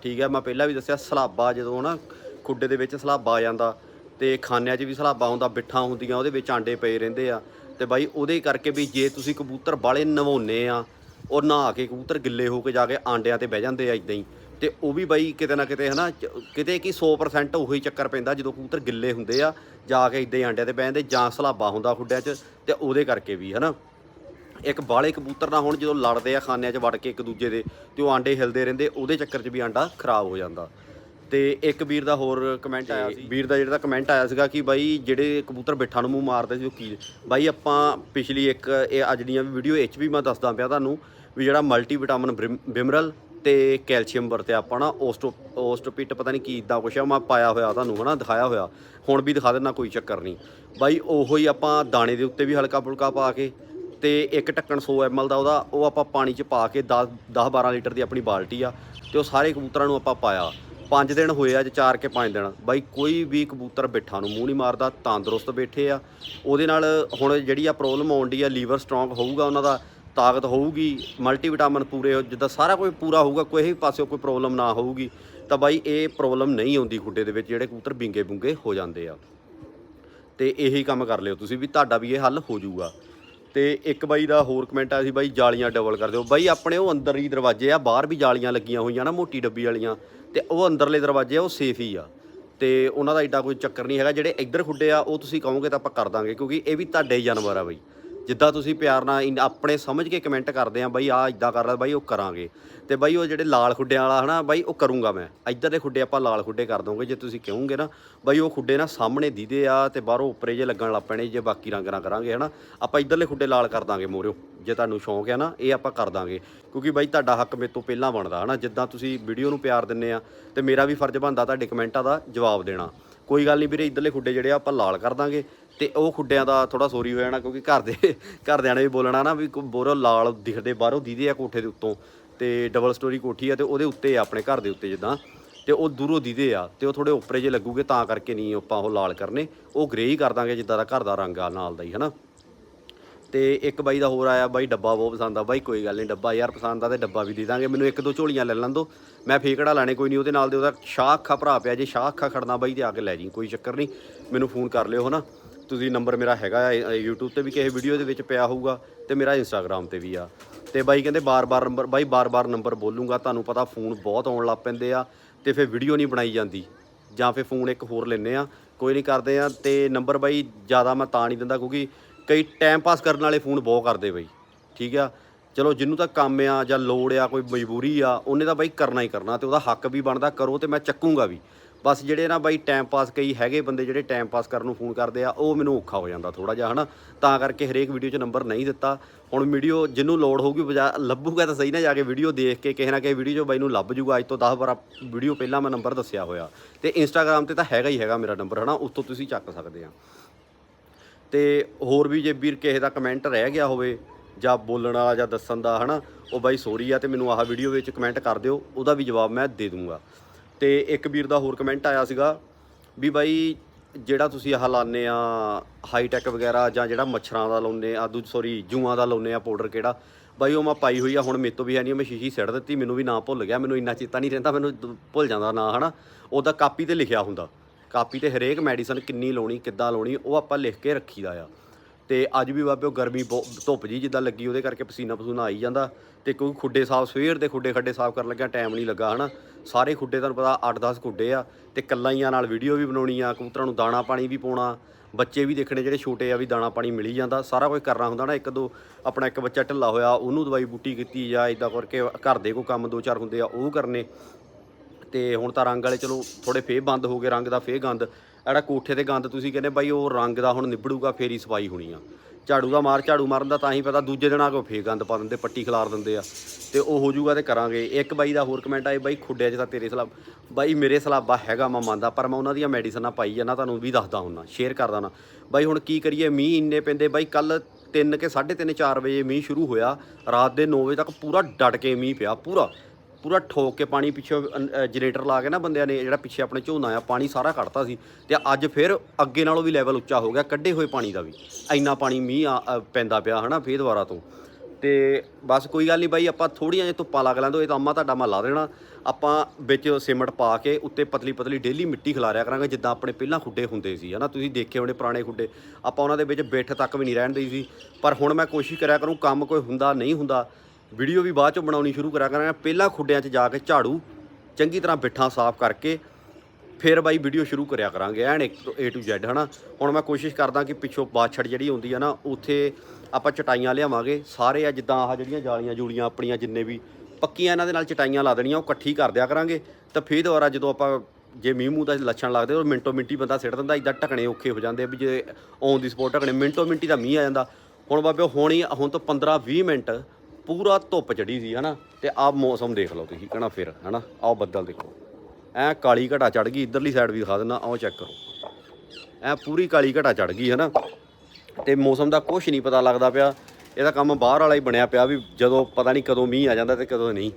ਠੀਕ ਹੈ ਮੈਂ ਪਹਿਲਾਂ ਵੀ ਦੱਸਿਆ ਸਲਾਬਾ ਜਦੋਂ ਨਾ ਖੁੱਡੇ ਦੇ ਵਿੱਚ ਸਲਾਬਾ ਆ ਜਾਂਦਾ ਤੇ ਖਾਨਿਆਂ 'ਚ ਵੀ ਸਲਾਬਾ ਹੁੰਦਾ ਬਿੱਠਾਂ ਹੁੰਦੀਆਂ ਉਹਦੇ ਵਿੱਚ ਆਂਡੇ ਪਏ ਰਹਿੰਦੇ ਆ। ਤੇ ਬਾਈ ਉਹਦੇ ਕਰਕੇ ਵੀ ਜੇ ਤੁਸੀਂ ਕਬੂਤਰ ਬਾਲੇ ਨਵਾਉਨੇ ਆ ਉਹ ਨਹਾ ਕੇ ਕਬੂਤਰ ਗਿੱਲੇ ਹੋ ਕੇ ਜਾ ਕੇ ਆਂਡਿਆਂ ਤੇ ਬਹਿ ਜਾਂਦੇ ਆ ਇਦਾਂ ਹੀ। ਤੇ ਉਹ ਵੀ ਬਾਈ ਕਿਤੇ ਨਾ ਕਿਤੇ ਹਨਾ ਚ- ਕਿਤੇ ਕੀ 100% ਉਹੀ ਚੱਕਰ ਪੈਂਦਾ ਜਦੋਂ ਕਬੂਤਰ ਗਿੱਲੇ ਹੁੰਦੇ ਆ ਜਾ ਕੇ ਇਦਾਂ ਹੀ ਆਂਡਿਆਂ ਤੇ ਜਾਂਦੇ ਜਾਂ ਸਲਾਬਾ ਹੁੰਦਾ ਖੁੱਡਿਆਂ 'ਚ ਤੇ ਉਹਦੇ ਕਰਕੇ ਵੀ ਹਨਾ। ਇੱਕ ਬਾਲੇ ਕਬੂਤਰ ਨਾ ਹੁਣ ਜਦੋਂ ਲੜਦੇ ਆ ਖਾਨਿਆਂ 'ਚ ਵੜ ਕੇ ਇੱਕ ਦੂਜੇ ਦੇ ਤੇ ਉਹ ਆਂਡੇ ਹਿਲਦੇ ਰਹਿੰਦੇ ਉਹਦੇ ਚੱਕਰ 'ਚ ਵੀ ਆਂਡਾ ਖਰਾਬ ਹੋ ਜਾਂਦਾ। ਤੇ ਇੱਕ ਵੀਰ ਦਾ ਹੋਰ ਕਮੈਂਟ ਆਇਆ ਸੀ। ਵੀਰ ਦਾ ਜਿਹੜਾ ਕਮੈਂਟ ਆਇਆ ਸੀਗਾ ਕਿ ਬਾਈ ਜਿਹੜੇ ਕਬੂਤਰ ਬਿੱਠਾਂ ਨੂੰ ਮੂੰਹ ਮਾਰਦੇ ਸੀ ਉਹ ਕੀ ਬਾਈ ਆਪਾਂ ਪਿਛਲੀ ਇੱਕ ਇਹ ਅੱਜ ਦੀਆਂ ਵੀ ਵੀਡੀਓ ਵਿੱਚ ਵੀ ਮੈਂ ਦੱਸਦਾ ਪਿਆ ਤੁਹਾਨੂੰ ਵੀ ਜਿਹੜਾ ਮਲਟੀ ਵਿਟਾਮਿਨ ਬਿਮਰਲ ਤੇ ਕੈਲਸ਼ੀਅਮ ਵਰਤਿਆ ਆਪਾਂ ਨਾ ਓਸਟੋ ਓਸਟੋਪਿਟ ਪਤਾ ਨਹੀਂ ਕੀ ਇਦਾਂ ਕੁਛ ਆ, ਮੈਂ ਪਾਇਆ ਹੋਇਆ ਤੁਹਾਨੂੰ ਹਨਾ, ਦਿਖਾਇਆ ਹੋਇਆ। ਹੁਣ ਵੀ ਦਿਖਾ ਦੇਣਾ ਕੋਈ ਚੱਕਰ ਨਹੀਂ ਬਾਈ, ਉਹੋ ਹੀ ਆਪਾਂ ਦਾਣੇ ਦੇ ਉੱਤੇ ਵੀ ਹਲਕਾ ਫੁਲਕਾ ਪਾ ਕੇ ਤੇ ਇੱਕ ਢੱਕਣ 100 ml ਦਾ ਉਹਦਾ, ਉਹ ਆਪਾਂ ਪਾਣੀ 'ਚ ਪਾ ਕੇ 10 10 12 ਲੀਟਰ ਦੀ ਆਪਣੀ ਬਾਲਟੀ ਆ ਤੇ ਉਹ ਸਾਰੇ ਕਬੂਤਰਾਂ ਨੂੰ ਆਪਾਂ ਪਾਇਆ। 5 ਦਿਨ ਹੋਏ ਅੱਜ 4 ਕੇ 5 ਦਿਨ। ਬਾਈ, ਕੋਈ ਵੀ ਕਬੂਤਰ ਬਿੱਠਾ ਨੂੰ ਮੂੰਹ ਨਹੀਂ ਮਾਰਦਾ, ਤੰਦਰੁਸਤ ਬੈਠੇ ਆ। ਉਹਦੇ ਨਾਲ ਹੁਣ ਜਿਹੜੀ ਆ ਪ੍ਰੋਬਲਮ ਆਉਂਦੀ ਆ, ਲੀਵਰ ਸਟਰੋਂਗ ਹੋਊਗਾ ਉਹਨਾਂ ਦਾ ਤਾਕਤ ਹੋਊਗੀ ਮਲਟੀਵਿਟਾਮਿਨ ਪੂਰੇ ਹੋ- ਜਿੱਦਾਂ ਸਾਰਾ ਕੁਝ ਪੂਰਾ ਹੋਊਗਾ, ਕੋਈ ਵੀ ਪਾਸੇ ਕੋਈ ਪ੍ਰੋਬਲਮ ਨਾ ਹੋਊਗੀ, ਤਾਂ ਬਾਈ ਇਹ ਪ੍ਰੋਬਲਮ ਨਹੀਂ ਆਉਂਦੀ ਖੁੱਡੇ ਦੇ ਵਿੱਚ, ਜਿਹੜੇ ਕਬੂਤਰ ਬਿੰਗੇ ਬੁੰਗੇ ਹੋ ਜਾਂਦੇ ਆ। ਤੇ ਇਹੀ ਕੰਮ ਕਰ ਲਿਓ ਤੁਸੀਂ ਵੀ, ਤੁਹਾਡਾ ਵੀ ਇਹ ਹੱਲ ਹੋ ਜਾਊਗਾ। ਤੇ ਇੱਕ ਬਾਈ ਦਾ ਹੋਰ ਕਮੈਂਟ ਆਇਆ ਸੀ ਬਾਈ, ਜਾਲੀਆਂ ਡਬਲ ਕਰ ਦਿਓ। ਬਾਈ, ਆਪਣੇ ਉਹ ਅੰਦਰ ਹੀ ਦਰਵਾਜ਼ੇ ਆ, ਬਾਹਰ ਵੀ ਜਾਲੀਆਂ ਲੱਗੀਆਂ ਹੋਈਆਂ ਨਾ, ਮੋਟੀ ਡੱਬੀ ਵਾਲੀਆਂ, ਤੇ ਉਹ ਅੰਦਰਲੇ ਦਰਵਾਜ਼ੇ ਆ, ਉਹ ਸੇਫ ਹੀ ਆ। ਤੇ ਉਹਨਾਂ ਦਾ ਐਡਾ ਕੋਈ ਚੱਕਰ ਨਹੀਂ ਹੈਗਾ, ਜਿਹੜੇ ਇੱਧਰ ਖੁੱਡੇ ਆ, ਉਹ ਤੁਸੀਂ ਕਹੋਗੇ ਤਾਂ ਆਪਾਂ ਕਰ ਦਾਂਗੇ, ਕਿਉਂਕਿ ਇਹ ਵੀ ਤੁਹਾਡੇ ਹੀ ਜਾਨਵਰ ਆ ਬਾਈ। ਜਿੱਦਾਂ ਤੁਸੀਂ ਪਿਆਰ ਨਾਲ ਇਨ- ਆਪਣੇ ਸਮਝ ਕੇ ਕਮੈਂਟ ਕਰਦੇ ਆ, ਬਾਈ ਆ ਇਦਾਂ ਕਰਦਾ ਬਾਈ ਉਹ ਕਰਾਂਗੇ। ਤੇ ਬਾਈ ਉਹ ਜਿਹੜੇ ਲਾਲ ਖੁੱਡਿਆਂ ਵਾਲਾ ਹਨਾ, ਬਾਈ ਉਹ ਕਰੂੰਗਾ ਮੈਂ। ਇੱਧਰ ਦੇ ਖੁੱਡੇ ਆਪਾਂ ਲਾਲ ਖੁੱਡੇ ਕਰ ਦੋਗੇ, ਜੇ ਤੁਸੀਂ ਕਹੋਗੇ ਨਾ, ਬਾਈ ਉਹ ਖੁੱਡੇ ਨਾ ਸਾਹਮਣੇ ਦੀਦੇ ਆ ਤੇ ਬਾਹਰੋਂ ਉੱਪਰੇ ਜੇ ਲੱਗਣ ਲੱਗ ਪੈਣੇ, ਜੇ ਬਾਕੀ ਰੰਗ ਨਾ ਕਰਾਂਗੇ ਹਨਾ, ਆਪਾਂ ਇੱਧਰਲੇ ਖੁੱਡੇ ਲਾਲ ਕਰ ਦਾਂਗੇ ਮੋਰਿਓ। ਜੇ ਤੁਹਾਨੂੰ ਸ਼ੌਂਕ ਹੈ ਨਾ, ਇਹ ਆਪਾਂ ਕਰ ਦਾਂਗੇ। ਕਿਉਂਕਿ ਬਾਈ ਤੁਹਾਡਾ ਹੱਕ ਮੇਰੇ ਤੋਂ ਪਹਿਲਾਂ ਬਣਦਾ ਹਨਾ, ਜਿੱਦਾਂ ਤੁਸੀਂ ਵੀਡੀਓ ਨੂੰ ਪਿਆਰ ਦਿੰਨੇ ਆ, ਤੇ ਮੇਰਾ ਵੀ ਫਰਜ਼ ਬਣਦਾ ਤੁਹਾਡੇ ਕਮੈਂਟਾਂ ਦਾ ਜਵਾਬ ਦੇਣਾ। ਕੋਈ ਗੱਲ ਨਹੀਂ ਵੀਰੇ, ਇੱਧਰਲੇ ਖੁੱਡੇ ਜਿਹੜੇ ਆ ਆਪਾਂ ਲਾਲ ਕਰ ਦਾਂਗੇ। ਤੇ ਉਹ ਖੁੱਡਿਆਂ ਦਾ ਥੋੜਾ ਸੋਰੀ ਹੋ ਜਾਣਾ, ਕਿਉਂਕਿ ਘਰ ਦੇ ਘਰਦਿਆਂ ਨੇ ਵੀ ਬੋਲਣਾ ਨਾ ਵੀ ਬੋਰੋ ਲਾਲ ਦਿਖਦੇ ਬਾਹਰੋਂ ਦੀਦੇ ਆ ਕੋਠੇ ਦੇ ਉੱਤੋਂ। ਤੇ ਡਬਲ ਸਟੋਰੀ ਕੋਠੀ ਆ ਤੇ ਉਹਦੇ ਉੱਤੇ ਆ, ਆਪਣੇ ਘਰ ਦੇ ਉੱਤੇ ਜਿੱਦਾਂ। ਤੇ ਉਹ ਦੂਰੋਂ ਦੀਦੇ ਆ, ਤੇ ਉਹ ਥੋੜੇ ਉੱਪਰੇ ਜੇ ਲੱਗੂਗੇ ਤਾਂ ਕਰਕੇ ਨਹੀਂ ਆਪਾਂ ਉਹ ਲਾਲ ਕਰਨੇ। ਉਹ ਗ੍ਰੇ ਹੀ ਕਰ ਦਾਂਗੇ ਜਿੱਦਾਂ ਦਾ ਘਰ ਦਾ ਰੰਗ ਆ, ਨਾਲ ਦਾ ਹੀ, ਹਨਾ? ਤੇ ਇੱਕ ਬਾਈ ਦਾ ਹੋਰ ਆਇਆ ਬਾਈ ਡੱਬਾ ਬਹੁਤ ਪਸੰਦ ਆ। ਬਾਈ ਕੋਈ ਗੱਲ ਨਹੀਂ ਡੱਬਾ ਯਾਰ ਪਸੰਦ ਆ ਤੇ ਡੱਬਾ ਵੀ ਦੇ ਦਾਂਗੇ। ਮੈਨੂੰ ਇੱਕ ਦੋ ਝੋਲੀਆਂ ਲੈ ਲੈਣ ਦੋ। ਮੈਂ ਫੇਕੜਾ ਲਾਣੇ ਕੋਈ ਨਹੀਂ ਉਹਦੇ ਨਾਲ ਦੇ ਉਹਦਾ ਸ਼ਾਹ ਅੱਖਾ ਭਰਾ ਪਿਆ। ਜੇ ਸ਼ਾਹ ਅੱਖਾ ਖੜਨਾ ਬਾਈ ਤੇ ਆ ਕੇ ਲੈ ਜੀ ਕੋਈ ਚੱਕਰ ਨਹੀਂ। ਮੈਨੂੰ ਫੋਨ ਕਰ ਲਿਓ ਹਨਾ। ਤੁਸੀਂ ਨੰਬਰ ਮੇਰਾ ਹੈਗਾ ਆ ਅ, YouTube ਤੇ ਵੀ ਕਿਸੇ ਵੀਡੀਓ ਦੇ ਵਿੱਚ ਪਿਆ ਹੋਊਗਾ ਤੇ ਮੇਰਾ Instagram ਤੇ ਵੀ ਆ। ਤੇ ਬਾਈ ਕਹਿੰਦੇ ਬਾਰ-ਬਾਰ ਨੰਬਰ ਬਾਈ ਬਾਰ-ਬਾਰ ਨੰਬਰ ਬੋਲੂੰਗਾ ਤੁਹਾਨੂੰ ਪਤਾ ਫੋਨ ਬਹੁਤ ਆਉਣ ਲੱਗ ਪੈਂਦੇ ਆ ਤੇ ਫਿਰ ਵੀਡੀਓ ਨਹੀਂ ਬਣਾਈ ਜਾਂਦੀ। ਜਾਂ ਫਿਰ ਫੋਨ ਇੱਕ ਹੋਰ ਲੈਨੇ ਆ। ਕੋਈ ਨਹੀਂ ਕਰਦੇ ਆ ਤੇ ਨੰਬਰ ਬਾਈ ਜ਼ਿਆਦਾ ਮੈਂ ਤਾਂ ਨਹੀਂ ਦਿੰਦਾ ਕਿਉਂਕਿ ਕਈ ਟਾਈਮ ਪਾਸ ਕਰਨ ਵਾਲੇ ਫੋਨ ਬਹੁਤ ਕਰਦੇ ਬਈ, ਠੀਕ ਆ? ਚਲੋ ਜਿਹਨੂੰ ਤਾਂ ਕੰਮ ਆ ਜਾਂ ਲੋੜ ਆ, ਕੋਈ ਮਜਬੂਰੀ ਆ, ਉਹਨੇ ਤਾਂ ਬਾਈ ਕਰਨਾ ਹੀ ਕਰਨਾ ਤੇ ਉਹਦਾ ਹੱਕ ਵੀ ਬਣਦਾ, ਕਰੋ ਤੇ ਮੈਂ ਚੱਕੂੰਗਾ ਵੀ। ਬਸ ਜਿਹੜੇ ਨਾ ਬਾਈ ਟਾਈਮ ਪਾਸ ਕਈ ਹੈਗੇ ਬੰਦੇ ਜਿਹੜੇ ਟਾਈਮ ਪਾਸ ਕਰਨ ਨੂੰ ਫੋਨ ਕਰਦੇ ਆ, ਉਹ ਮੈਨੂੰ ਔਖਾ ਹੋ ਜਾਂਦਾ ਥੋੜਾ ਜਿਹਾ, ਹਨਾ? ਤਾਂ ਕਰਕੇ ਹਰੇਕ ਵੀਡੀਓ 'ਚ ਨੰਬਰ ਨਹੀਂ ਦਿੱਤਾ। ਹੁਣ ਵੀਡੀਓ ਜਿਹਨੂੰ ਲੋੜ ਹੋਊਗੀ ਬਜਾ, ਲੱਭੂਗਾ ਤਾਂ ਸਹੀ ਨਾ ਜਾ ਕੇ ਵੀਡੀਓ ਦੇਖ ਕੇ, ਕਿਸੇ ਨਾ ਕਿਸੇ ਵੀਡੀਓ 'ਚ ਬਾਈ ਨੂੰ ਲੱਭ ਜੂਗਾ। ਅੱਜ ਤੋਂ 10 12 ਵੀਡੀਓ ਪਹਿਲਾਂ ਮੈਂ ਨੰਬਰ ਦੱਸਿਆ ਹੋਇਆ। ਤੇ ਇੰਸਟਾਗ੍ਰam ਤੇ ਤਾਂ ਹੈਗਾ ਹੀ ਹੈਗਾ ਮੇਰਾ ਨੰਬਰ ਹਨਾ? ਉੱਥੋਂ ਤੁਸੀਂ ਚੱਕ ਸਕਦੇ ਆ। ਤੇ ਹੋਰ ਵੀ ਜੇ ਵੀਰ ਕਿਸੇ ਦਾ ਕਮੈਂਟ ਰਹਿ ਗਿਆ ਹੋਵੇ ਜਾਂ ਬੋਲਣ ਵਾਲਾ ਜਾਂ ਦੱਸਣ ਦਾ, ਹਨਾ, ਉਹ ਬਾਈ ਸੋਰੀ ਆ ਤੇ ਮੈਨੂੰ ਆਹ ਵੀਡੀਓ ਵਿੱਚ ਕਮੈਂਟ ਕਰ ਦਿਓ, ਉਹਦਾ ਵੀ ਜਵਾਬ ਮੈਂ ਦੇ ਦੂੰਗਾ। ਤੇ ਇੱਕ ਵੀਰ ਦਾ ਹੋਰ ਕਮੈਂਟ ਆਇਆ ਸੀਗਾ ਵੀ ਬਾਈ ਜਿਹੜਾ ਤੁਸੀਂ ਆਹ ਲਾਉਂਦੇ ਆ ਹਾਈ ਟੈਕ ਵਗੈਰਾ ਜਾਂ ਜਿਹੜਾ ਮੱਛਰਾਂ ਦਾ ਲਾਉਂਦੇ ਆ, ਦੂ ਸੌਰੀ ਜੂਆਂ ਦਾ ਲਾਉਂਦੇ ਆ ਪਾਊਡਰ ਕਿਹੜਾ, ਬਾਈ ਉਹ ਮੈਂ ਪਾਈ ਹੋਈ ਆ, ਹੁਣ ਮੇਰੇ ਤੋਂ ਵੀ ਹੈ ਨਹੀਂ ਮੈਂ ਸ਼ੀਸ਼ੀ ਸਿੱਟ ਦਿੱਤੀ, ਮੈਨੂੰ ਵੀ ਨਾ ਭੁੱਲ ਗਿਆ, ਮੈਨੂੰ ਇੰਨਾ ਚੇਤਾ ਨਹੀਂ ਰਹਿੰਦਾ, ਮੈਨੂੰ ਦ- ਭੁੱਲ ਜਾਂਦਾ ਨਾਂ, ਹਨਾ, ਉਹਦਾ ਕਾਪੀ ਤੇ ਲਿਖਿਆ ਹੁੰਦਾ। ਕਾਪੀ ਤੇ ਹਰੇਕ ਮੈਡੀਸਨ ਕਿੰਨੀ ਲਾਉਣੀ, ਕਿੱਦਾਂ ਲਾਉਣੀ, ਉਹ ਆਪਾਂ ਲਿਖ ਕੇ ਰੱਖੀਦਾ ਆ। ਤੇ ਅੱਜ ਵੀ ਬਾਬਿਓ ਗਰਮੀ ਬਹੁਤ- ਧੁੱਪ ਜੀ ਜਿੱਦਾਂ ਲੱਗੀ, ਉਹਦੇ ਕਰਕੇ ਪਸੀਨਾ ਪਸੂਨਾ ਆਈ ਜਾਂਦਾ। ਤੇ ਕੋਈ ਖੁੱਡੇ ਸਾਫ਼, ਸਵੇਰ ਦੇ ਖੁੱਡੇ ਖੱਡੇ ਸਾਫ਼ ਕਰਨ ਲੱਗਿਆ ਟਾਈਮ ਨਹੀਂ ਲੱਗਾ, ਹਨਾ। ਸਾਰੇ ਖੁੱਡੇ ਤੁਹਾਨੂੰ ਪਤਾ 8-10 ਖੁੱਡੇ ਆ, ਤੇ ਕੱਲਾਈਆਂ ਨਾਲ ਵੀਡੀਓ ਵੀ ਬਣਾਉਣੀ ਆ, ਕਬੂਤਰਾਂ ਨੂੰ ਦਾਣਾ ਪਾਣੀ ਵੀ ਪਾਉਣਾ, ਬੱਚੇ ਵੀ ਦੇਖਣੇ ਜਿਹੜੇ ਛੋਟੇ ਆ ਵੀ ਦਾਣਾ ਪਾਣੀ ਮਿਲੀ ਜਾਂਦਾ। ਸਾਰਾ ਕੁਝ ਕਰਨਾ ਹੁੰਦਾ ਨਾ ਇੱਕ ਦੋ ਆਪਣਾ ਇੱਕ ਬੱਚਾ ਢਿੱਲਾ ਹੋਇਆ, ਉਹਨੂੰ ਦਵਾਈ ਬੂਟੀ ਕੀਤੀ ਜਾਂ ਇਦਾਂ ਕਰਕੇ ਘਰ ਦੇ ਕੋਈ ਕੰਮ ਦੋ ਚਾਰ ਹੁੰਦੇ ਆ, ਉਹ ਕਰਨੇ। ਤੇ ਹੁਣ ਤਾਂ ਰੰਗ ਵਾਲੇ ਚਲੋ ਥੋੜੇ ਫੇਰ ਬੰਦ ਹੋ ਗਏ, ਰੰਗ ਦਾ ਫੇਰ ਗੰਦ। ਜਿਹੜਾ ਕੋਠੇ ਤੇ ਗੰਦ ਤੁਸੀਂ ਕਹਿੰਦੇ ਬਾਈ ਉਹ ਰੰਗ ਦਾ ਹੁਣ ਨਿਬੜੂਗਾ, ਫੇਰ ਹੀ ਸਫ਼ਾਈ ਹੋਣੀ ਆ। ਝਾੜੂ ਦਾ ਮਾਰ, ਝਾੜੂ ਮਾਰਨ ਦਾ ਤਾਂ ਹੀ ਪਤਾ ਦੂਜੇ ਦਿਨ ਆ ਕੇ ਫੇਰ ਗੰਦ ਪਾ ਦਿੰਦੇ, ਪੱਟੀ ਖਿਲਾਰ ਦਿੰਦੇ ਆ। ਤੇ ਉਹ ਹੋ ਜਾਊਗਾ ਤੇ ਕਰਾਂਗੇ। ਇੱਕ ਬਾਈ ਦਾ ਹੋਰ ਕਮੈਂਟ ਆਏ ਬਾਈ ਖੁੱਡਿਆਂ 'ਚ ਤਾਂ ਤੇਰੇ ਸਲਾਬ, ਬਾਈ ਮੇਰੇ ਸਲਾਬਾ ਹੈਗਾ, ਮੈਂ ਮੰਨਦਾ, ਪਰ ਮੈਂ ਉਹਨਾਂ ਦੀਆਂ ਮੈਡੀਸਨਾਂ ਪਾਈ ਆ, ਨਾ ਤੁਹਾਨੂੰ ਵੀ ਦੱਸਦਾ ਹੁੰਨਾ ਸ਼ੇਅਰ ਕਰਦਾ ਨਾ। ਬਾਈ ਹੁਣ ਕੀ ਕਰੀਏ, ਮੀਂਹ ਇੰਨੇ ਪੈਂਦੇ, ਬਾਈ ਕੱਲ 3 ਕੇ 3:30 4 ਵਜੇ ਮੀਂਹ ਸ਼ੁਰੂ ਹੋਇਆ, ਰਾਤ ਦੇ 9 ਵਜੇ ਤੱਕ ਪੂਰਾ ਡਟ ਕੇ ਮੀਂਹ ਪਿਆ, ਪੂਰਾ। ਪੂਰਾ ਠੋਕ ਕੇ ਪਾਣੀ ਪਿੱਛੇ ਜਨਰੇਟਰ ਲਾ ਕੇ ਨਾ ਬੰਦਿਆਂ ਨੇ ਜਿਹੜਾ ਪਿੱਛੇ ਆਪਣੇ ਝੋਨਾ ਆ, ਪਾਣੀ ਸਾਰਾ ਕੱਢਤਾ ਸੀ। ਤੇ ਅੱਜ ਫਿਰ ਅੱਗੇ ਨਾਲੋਂ ਵੀ ਲੈਵਲ ਉੱਚਾ ਹੋ ਗਿਆ, ਕੱਢੇ ਹੋਏ ਪਾਣੀ ਦਾ ਵੀ। ਇੰਨਾ ਪਾਣੀ ਮੀਂਹ ਆ- ਪੈਂਦਾ ਪਿਆ ਹਨਾ ਫੇਰ ਦੁਬਾਰਾ ਤੋਂ। ਤੇ ਬਸ ਕੋਈ ਗੱਲ ਨਹੀਂ ਬਾਈ, ਆਪਾਂ ਥੋੜੀਆਂ ਜਿਹਾ ਧੁੱਪਾਂ ਲੱਗ ਲੈਂਦੋ ਇਹ ਤਾਂ ਅੰਮਾ ਤੁਹਾਡਾ ਮੈਂ ਲਾ ਦੇਣਾ। ਆਪਾਂ ਵਿੱਚ ਸੀਮਟ ਪਾ ਕੇ ਉੱਤੇ ਪਤਲੀ ਪਤਲੀ ਡੇਲੀ ਮਿੱਟੀ ਖਿਲਾਰਿਆ ਕਰਾਂਗੇ, ਜਿੱਦਾਂ ਆਪਣੇ ਪਹਿਲਾਂ ਖੁੱਡੇ ਹੁੰਦੇ ਸੀ ਹਨਾ। ਤੁਸੀਂ ਦੇਖੇ ਹੋਣੇ ਪੁਰਾਣੇ ਖੁੱਡੇ। ਆਪਾਂ ਉਹਨਾਂ ਦੇ ਵਿੱਚ ਬਿੱਠ ਤੱਕ ਵੀ ਨਹੀਂ ਰਹਿਣ ਦਈ ਸੀ। ਪਰ ਹੁਣ ਮੈਂ ਕੋਸ਼ਿਸ਼ ਕਰਿਆ ਕਰੂੰ, ਕੰਮ ਕੋਈ ਹੁੰਦਾ, ਨਹੀਂ ਹੁੰਦਾ ਵੀਡੀਓ ਵੀ ਬਾਅਦ ਚੋਂ ਬਣਾਉਣੀ ਸ਼ੁਰੂ ਕਰਿਆ ਕਰਾਂਗਾ। ਪਹਿਲਾਂ ਖੁੱਡਿਆਂ 'ਚ ਜਾ ਕੇ ਝਾੜੂ, ਚੰਗੀ ਤਰ੍ਹਾਂ ਬਿੱਠਾਂ ਸਾਫ਼ ਕਰਕੇ ਫਿਰ ਬਾਈ ਵੀਡੀਓ ਸ਼ੁਰੂ ਕਰਿਆ ਕਰਾਂਗੇ। ਐਨ ਇੱਕ ਤੋਂ A to Z, ਹਨਾ। ਹੁਣ ਮੈਂ ਕੋਸ਼ਿਸ਼ ਕਰਦਾ ਕਿ ਪਿੱਛੋਂ ਬਾਛੜ ਜਿਹੜੀ ਹੁੰਦੀ ਆ ਨਾ, ਉੱਥੇ ਆਪਾਂ ਚਟਾਈਆਂ ਲਿਆਵਾਂਗੇ। ਸਾਰੇ ਆ ਜਿੱਦਾਂ ਆਹ ਜਿਹੜੀਆਂ ਜਾਲੀਆਂ ਜੂਲੀਆਂ ਆਪਣੀਆਂ ਜਿੰਨੇ ਵੀ, ਪੱਕੀਆਂ ਇਹਨਾਂ ਦੇ ਨਾਲ ਚਟਾਈਆਂ ਲਾ ਦੇਣੀਆਂ, ਉਹ ਇਕੱਠੀ ਕਰ ਦਿਆ ਕਰਾਂਗੇ। ਤਾਂ ਫਿਰ ਦੁਬਾਰਾ ਜਦੋਂ ਆਪਾਂ ਜੇ ਮੀਂਹ ਮੂੰਹ ਦਾ ਲੱਛਣ ਲੱਗਦੇ, ਉਹ ਮਿੰਟੋ ਮਿੰਟੀ ਬੰਦਾ ਸਿੱਟ ਦਿੰਦਾ ਇਦਾਂ ਢਕਣੇ ਔਖੇ ਹੋ ਜਾਂਦੇ ਵੀ ਜੇ ਔਨ ਦੀ ਸਪੋਟ ਢਕਣੇ, ਮਿੰਟੋ ਮਿੰਟੀ ਦਾ ਮੀਂਹ ਆ ਜਾਂਦਾ। ਹੁਣ ਬਾਬੇ, ਹੁਣ ਹੀ, ਹੁਣ ਤੋਂ 15 20 ਮਿੰਟ ਪੂਰਾ ਧੁੱਪ ਚੜੀ ਸੀ, ਹਨਾ? ਤੇ ਆਹ ਮੌਸਮ ਦੇਖ ਲਓ ਤੁਸੀਂ, ਕਹਣਾ ਫਿਰ, ਹਨਾ? ਆਹ ਬੱਦਲ ਦੇਖੋ। ਐ ਕਾਲੀ ਘਟਾ ਚੜ ਗਈ, ਇਧਰਲੀ ਸਾਈਡ ਵੀ ਦਿਖਾ ਦਿੰਦਾ ਆਓ ਚੈੱਕ ਕਰੋ। ਐ ਪੂਰੀ ਕਾਲੀ ਘਟਾ ਚੜ ਗਈ, ਹਨਾ? ਤੇ ਮੌਸਮ ਦਾ ਕੁਝ ਨਹੀਂ ਪਤਾ ਲੱਗਦਾ ਪਿਆ। ਇਹਦਾ ਕੰਮ ਬਾਹਰ ਵਾਲਾ ਹੀ ਬਣਿਆ ਪਿਆ ਵੀ ਜਦੋਂ ਪਤਾ ਨਹੀਂ ਕਦੋਂ ਮੀਂਹ ਆ ਜਾਂਦਾ ਤੇ ਕਦੋਂ ਨਹੀਂ।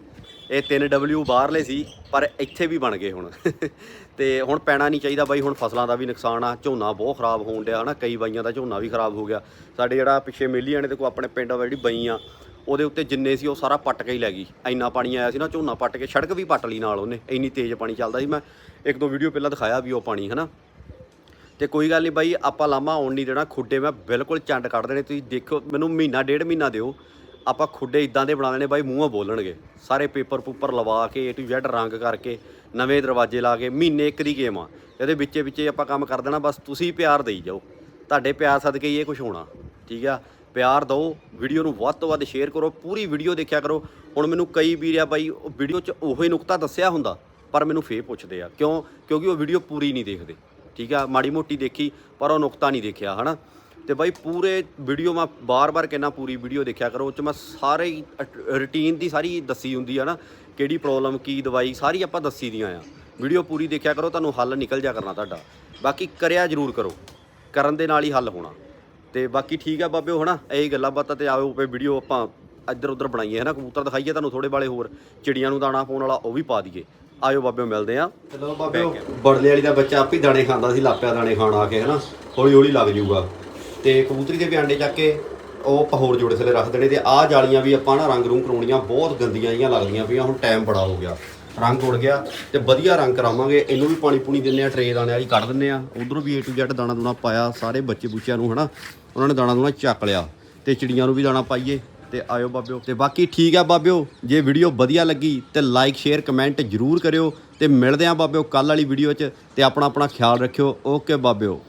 ਇਹ 3W ਬਾਹਰਲੇ ਸੀ, ਪਰ ਇੱਥੇ ਵੀ ਬਣ ਗਏ ਹੁਣ। ਤੇ ਹੁਣ ਪੈਣਾ ਨਹੀਂ ਚਾਹੀਦਾ ਬਾਈ, ਹੁਣ ਫਸਲਾਂ ਦਾ ਵੀ ਨੁਕਸਾਨ ਆ, ਝੋਨਾ ਬਹੁਤ ਖਰਾਬ ਹੋਣ ਡਿਆ, ਹਨਾ? ਕਈ ਬਾਈਆਂ ਦਾ ਝੋਨਾ ਵੀ ਖਰਾਬ ਹੋ ਗਿਆ। ਸਾਡੇ ਜਿਹੜਾ ਪਿੱਛੇ ਮੇਲੀਆਂ ਨੇ ਤੇ ਕੋ ਆਪਣੇ ਪਿੰਡ ਵਾ ਜਿਹੜੀ ਬਈ ਆ ਉਹਦੇ ਉੱਤੇ ਜਿੰਨੇ ਸੀ ਉਹ ਸਾਰਾ ਪੱਟ ਕੇ ਹੀ ਲੈ ਗਈ। ਇੰਨਾ ਪਾਣੀ ਆਇਆ ਸੀ ਨਾ, ਝੋਨਾ ਪੱਟ ਕੇ, ਸੜਕ ਵੀ ਪੱਟ ਲਈ ਨਾਲ ਉਹਨੇ। ਇੰਨੀ ਤੇਜ਼ ਪਾਣੀ ਚੱਲਦਾ ਸੀ। ਮੈਂ ਇੱਕ ਦੋ ਵੀਡੀਓ ਪਹਿਲਾਂ ਦਿਖਾਇਆ ਵੀ ਉਹ ਪਾਣੀ, ਹਨਾ? ਤੇ ਕੋਈ ਗੱਲ ਨਹੀਂ ਬਾਈ, ਆਪਾਂ ਲਾਮਾ ਆਉਣ ਨਹੀਂ ਦੇਣਾ। ਖੁੱਡੇ ਮੈਂ ਬਿਲਕੁਲ ਚੰਡ ਕੱਢ ਦੇਣੇ। ਤੁਸੀਂ ਦੇਖੋ, ਮੈਨੂੰ ਮਹੀਨਾ, ਡੇਢ ਮਹੀਨਾ ਦਿਓ। ਆਪਾਂ ਖੁੱਡੇ ਇਦਾਂ ਦੇ ਬਣਾ ਦੇਣੇ ਬਾਈ, ਮੂੰਹੋਂ ਬੋਲਣਗੇ। ਸਾਰੇ ਪੇਪਰ ਪੂਪਰ ਲਵਾ ਕੇ, A ਟੂ Z ਰੰਗ ਕਰਕੇ, ਨਵੇਂ ਦਰਵਾਜ਼ੇ ਲਾ ਕੇ, ਮਹੀਨੇ ਇੱਕ ਦੀ ਗੇਮ ਆ। ਇਹਦੇ ਵਿੱਚੇ ਵਿੱਚੇ ਆਪਾਂ ਕੰਮ ਕਰ ਦੇਣਾ। ਬਸ ਤੁਸੀਂ ਪਿਆਰ ਦੇਈ ਜਾਓ। ਤੁਹਾਡੇ ਪਿਆਰ ਸਦਕੇ ਹੀ ਇਹ ਕੁਝ ਹੋਣਾ। ਠੀਕ ਆ? ਪਿਆਰ ਦਿਓ ਵੀਡੀਓ ਨੂੰ ਵੱਧ ਤੋਂ ਵੱਧ ਸ਼ੇਅਰ ਕਰੋ, ਪੂਰੀ ਵੀਡੀਓ ਦੇਖਿਆ ਕਰੋ। ਹੁਣ ਮੈਨੂੰ ਕਈ ਵੀਰ ਆ ਬਾਈ, ਉਹ ਵੀਡੀਓ 'ਚ ਉਹੀ ਨੁਕਤਾ ਦੱਸਿਆ ਹੁੰਦਾ, ਪਰ ਮੈਨੂੰ ਫੇਰ ਪੁੱਛਦੇ ਆ, ਕਿਉਂ? ਕਿਉਂਕਿ ਉਹ ਵੀਡੀਓ ਪੂਰੀ ਨਹੀਂ ਦੇਖਦੇ, ਠੀਕ ਆ? ਮਾੜੀ ਮੋਟੀ ਦੇਖੀ, ਪਰ ਉਹ ਨੁਕਤਾ ਨਹੀਂ ਦੇਖਿਆ, ਹਨਾ? ਤੇ ਬਾਈ ਪੂਰੇ ਵੀਡੀਓ ਮੈਂ ਬਾਰ-ਬਾਰ ਕਹਿਣਾ ਪੂਰੀ ਵੀਡੀਓ ਦੇਖਿਆ ਕਰੋ, ਉਹ 'ਚ ਮੈਂ ਸਾਰੇ ਰੁਟੀਨ ਦੀ ਸਾਰੀ ਦੱਸੀ ਹੁੰਦੀ ਆ ਨਾ, ਕਿਹੜੀ ਪ੍ਰੋਬਲਮ ਕੀ ਦਵਾਈ, ਸਾਰੀ ਆਪਾਂ ਦੱਸੀ ਦੀਆਂ ਆ। ਵੀਡੀਓ ਪੂਰੀ ਦੇਖਿਆ ਕਰੋ, ਤੁਹਾਨੂੰ ਹੱਲ ਨਿਕਲ ਜਾ ਕਰਨਾ ਤੁਹਾਡਾ। ਬਾਕੀ ਕਰਿਆ ਜ਼ਰੂਰ ਕਰੋ, ਕਰਨ ਦੇ ਨਾਲ ਹੀ ਹੱਲ ਹੋਣਾ। ਤੇ ਬਾਕੀ ਠੀਕ ਆ ਬਾਬਿਓ ਹਨਾ? ਇਹ ਗੱਲਾਂ ਬਾਤਾਂ ਤੇ ਆਓ ਪੇ ਵੀਡੀਓ ਆਪਾਂ ਇੱਧਰ ਉੱਧਰ ਬਣਾਈਏ ਹਨਾ? ਕਬੂਤਰ ਦਿਖਾਈਏ ਤੁਹਾਨੂੰ ਥੋੜੇ ਬਾਲੇ ਹੋਰ। ਚਿੜੀਆਂ ਨੂੰ ਦਾਣਾ ਪਾਉਣ ਵਾਲਾ ਉਹ ਵੀ ਪਾ ਦਈਏ। ਆਇਓ ਬਾਬਿਓ ਮਿਲਦੇ ਆ। ਚਲੋ ਬਾਬਿਓ ਬੜਲੇ ਵਾਲੀ ਦਾ ਬੱਚਾ ਆਪੇ ਦਾਣੇ ਖਾਂਦਾ ਸੀ ਲਾਪਿਆ ਦਾਣੇ ਖਾਣ ਆ ਕੇ ਹਨਾ? ਹੌਲੀ ਹੌਲੀ ਲੱਗ ਜਾਊਗਾ। ਤੇ ਕਬੂਤਰੀ ਦੇ ਵੀ ਅੰਡੇ ਚੱਕ ਕੇ ਉਹ ਆਪਾਂ ਹੋਰ ਜੋੜੇ ਥੱਲੇ ਰੱਖ ਦੇਣੇ ਤੇ ਆਹ ਜਾਲੀਆਂ ਵੀ ਆਪਾਂ ਨਾ ਰੰਗ ਰੂੰਗ ਕਰਾਉਣੀਆਂ ਬਹੁਤ ਗੰਦੀਆਂ ਜਿਹੀਆਂ ਲੱਗਦੀਆਂ ਪਈਆਂ ਹੁਣ ਟਾਈਮ ਬੜਾ ਹੋ ਗਿਆ। ਰੰਗ ਉੜ ਗਿਆ ਤੇ ਵਧੀਆ ਰੰਗ ਕਰਾਵਾਂਗੇ। ਇਹਨੂੰ ਵੀ ਪਾਣੀ ਪੂਣੀ ਦਿੰਨੇ ਆ ਟਰੇ ਦਾਣੇ ਵਾਲੀ ਕੱਢ ਦਿੰਨੇ ਆ। ਉਧਰੋਂ ਵੀ A to Z ਦਾਣਾ ਦੂਣਾ ਪਾਇਆ ਸਾਰੇ ਬੱਚੇ ਬੁੱਚਿਆਂ ਨੂੰ ਹਨਾ? ਉਹਨਾਂ ਨੇ ਦਾਣਾ ਦੂਣਾ ਚੱਕ ਲਿਆ ਤੇ ਚਿੜੀਆਂ ਨੂੰ ਵੀ ਦਾਣਾ ਪਾਈਏ ਤੇ ਆਇਓ ਬਾਬਿਓ। ਤੇ ਬਾਕੀ ਠੀਕ ਆ ਬਾਬਿਓ, ਜੇ ਵੀਡੀਓ ਵਧੀਆ ਲੱਗੀ ਤੇ ਲਾਈਕ ਸ਼ੇਅਰ ਕਮੈਂਟ ਜਰੂਰ ਕਰਿਓ ਤੇ ਮਿਲਦੇ ਆ ਬਾਬਿਓ ਕੱਲ ਵਾਲੀ ਵੀਡੀਓ 'ਚ ਤੇ ਆਪਣਾ ਆਪਣਾ ਖਿਆਲ ਰੱਖਿਓ। ਓਕੇ ਬਾਬਿਓ।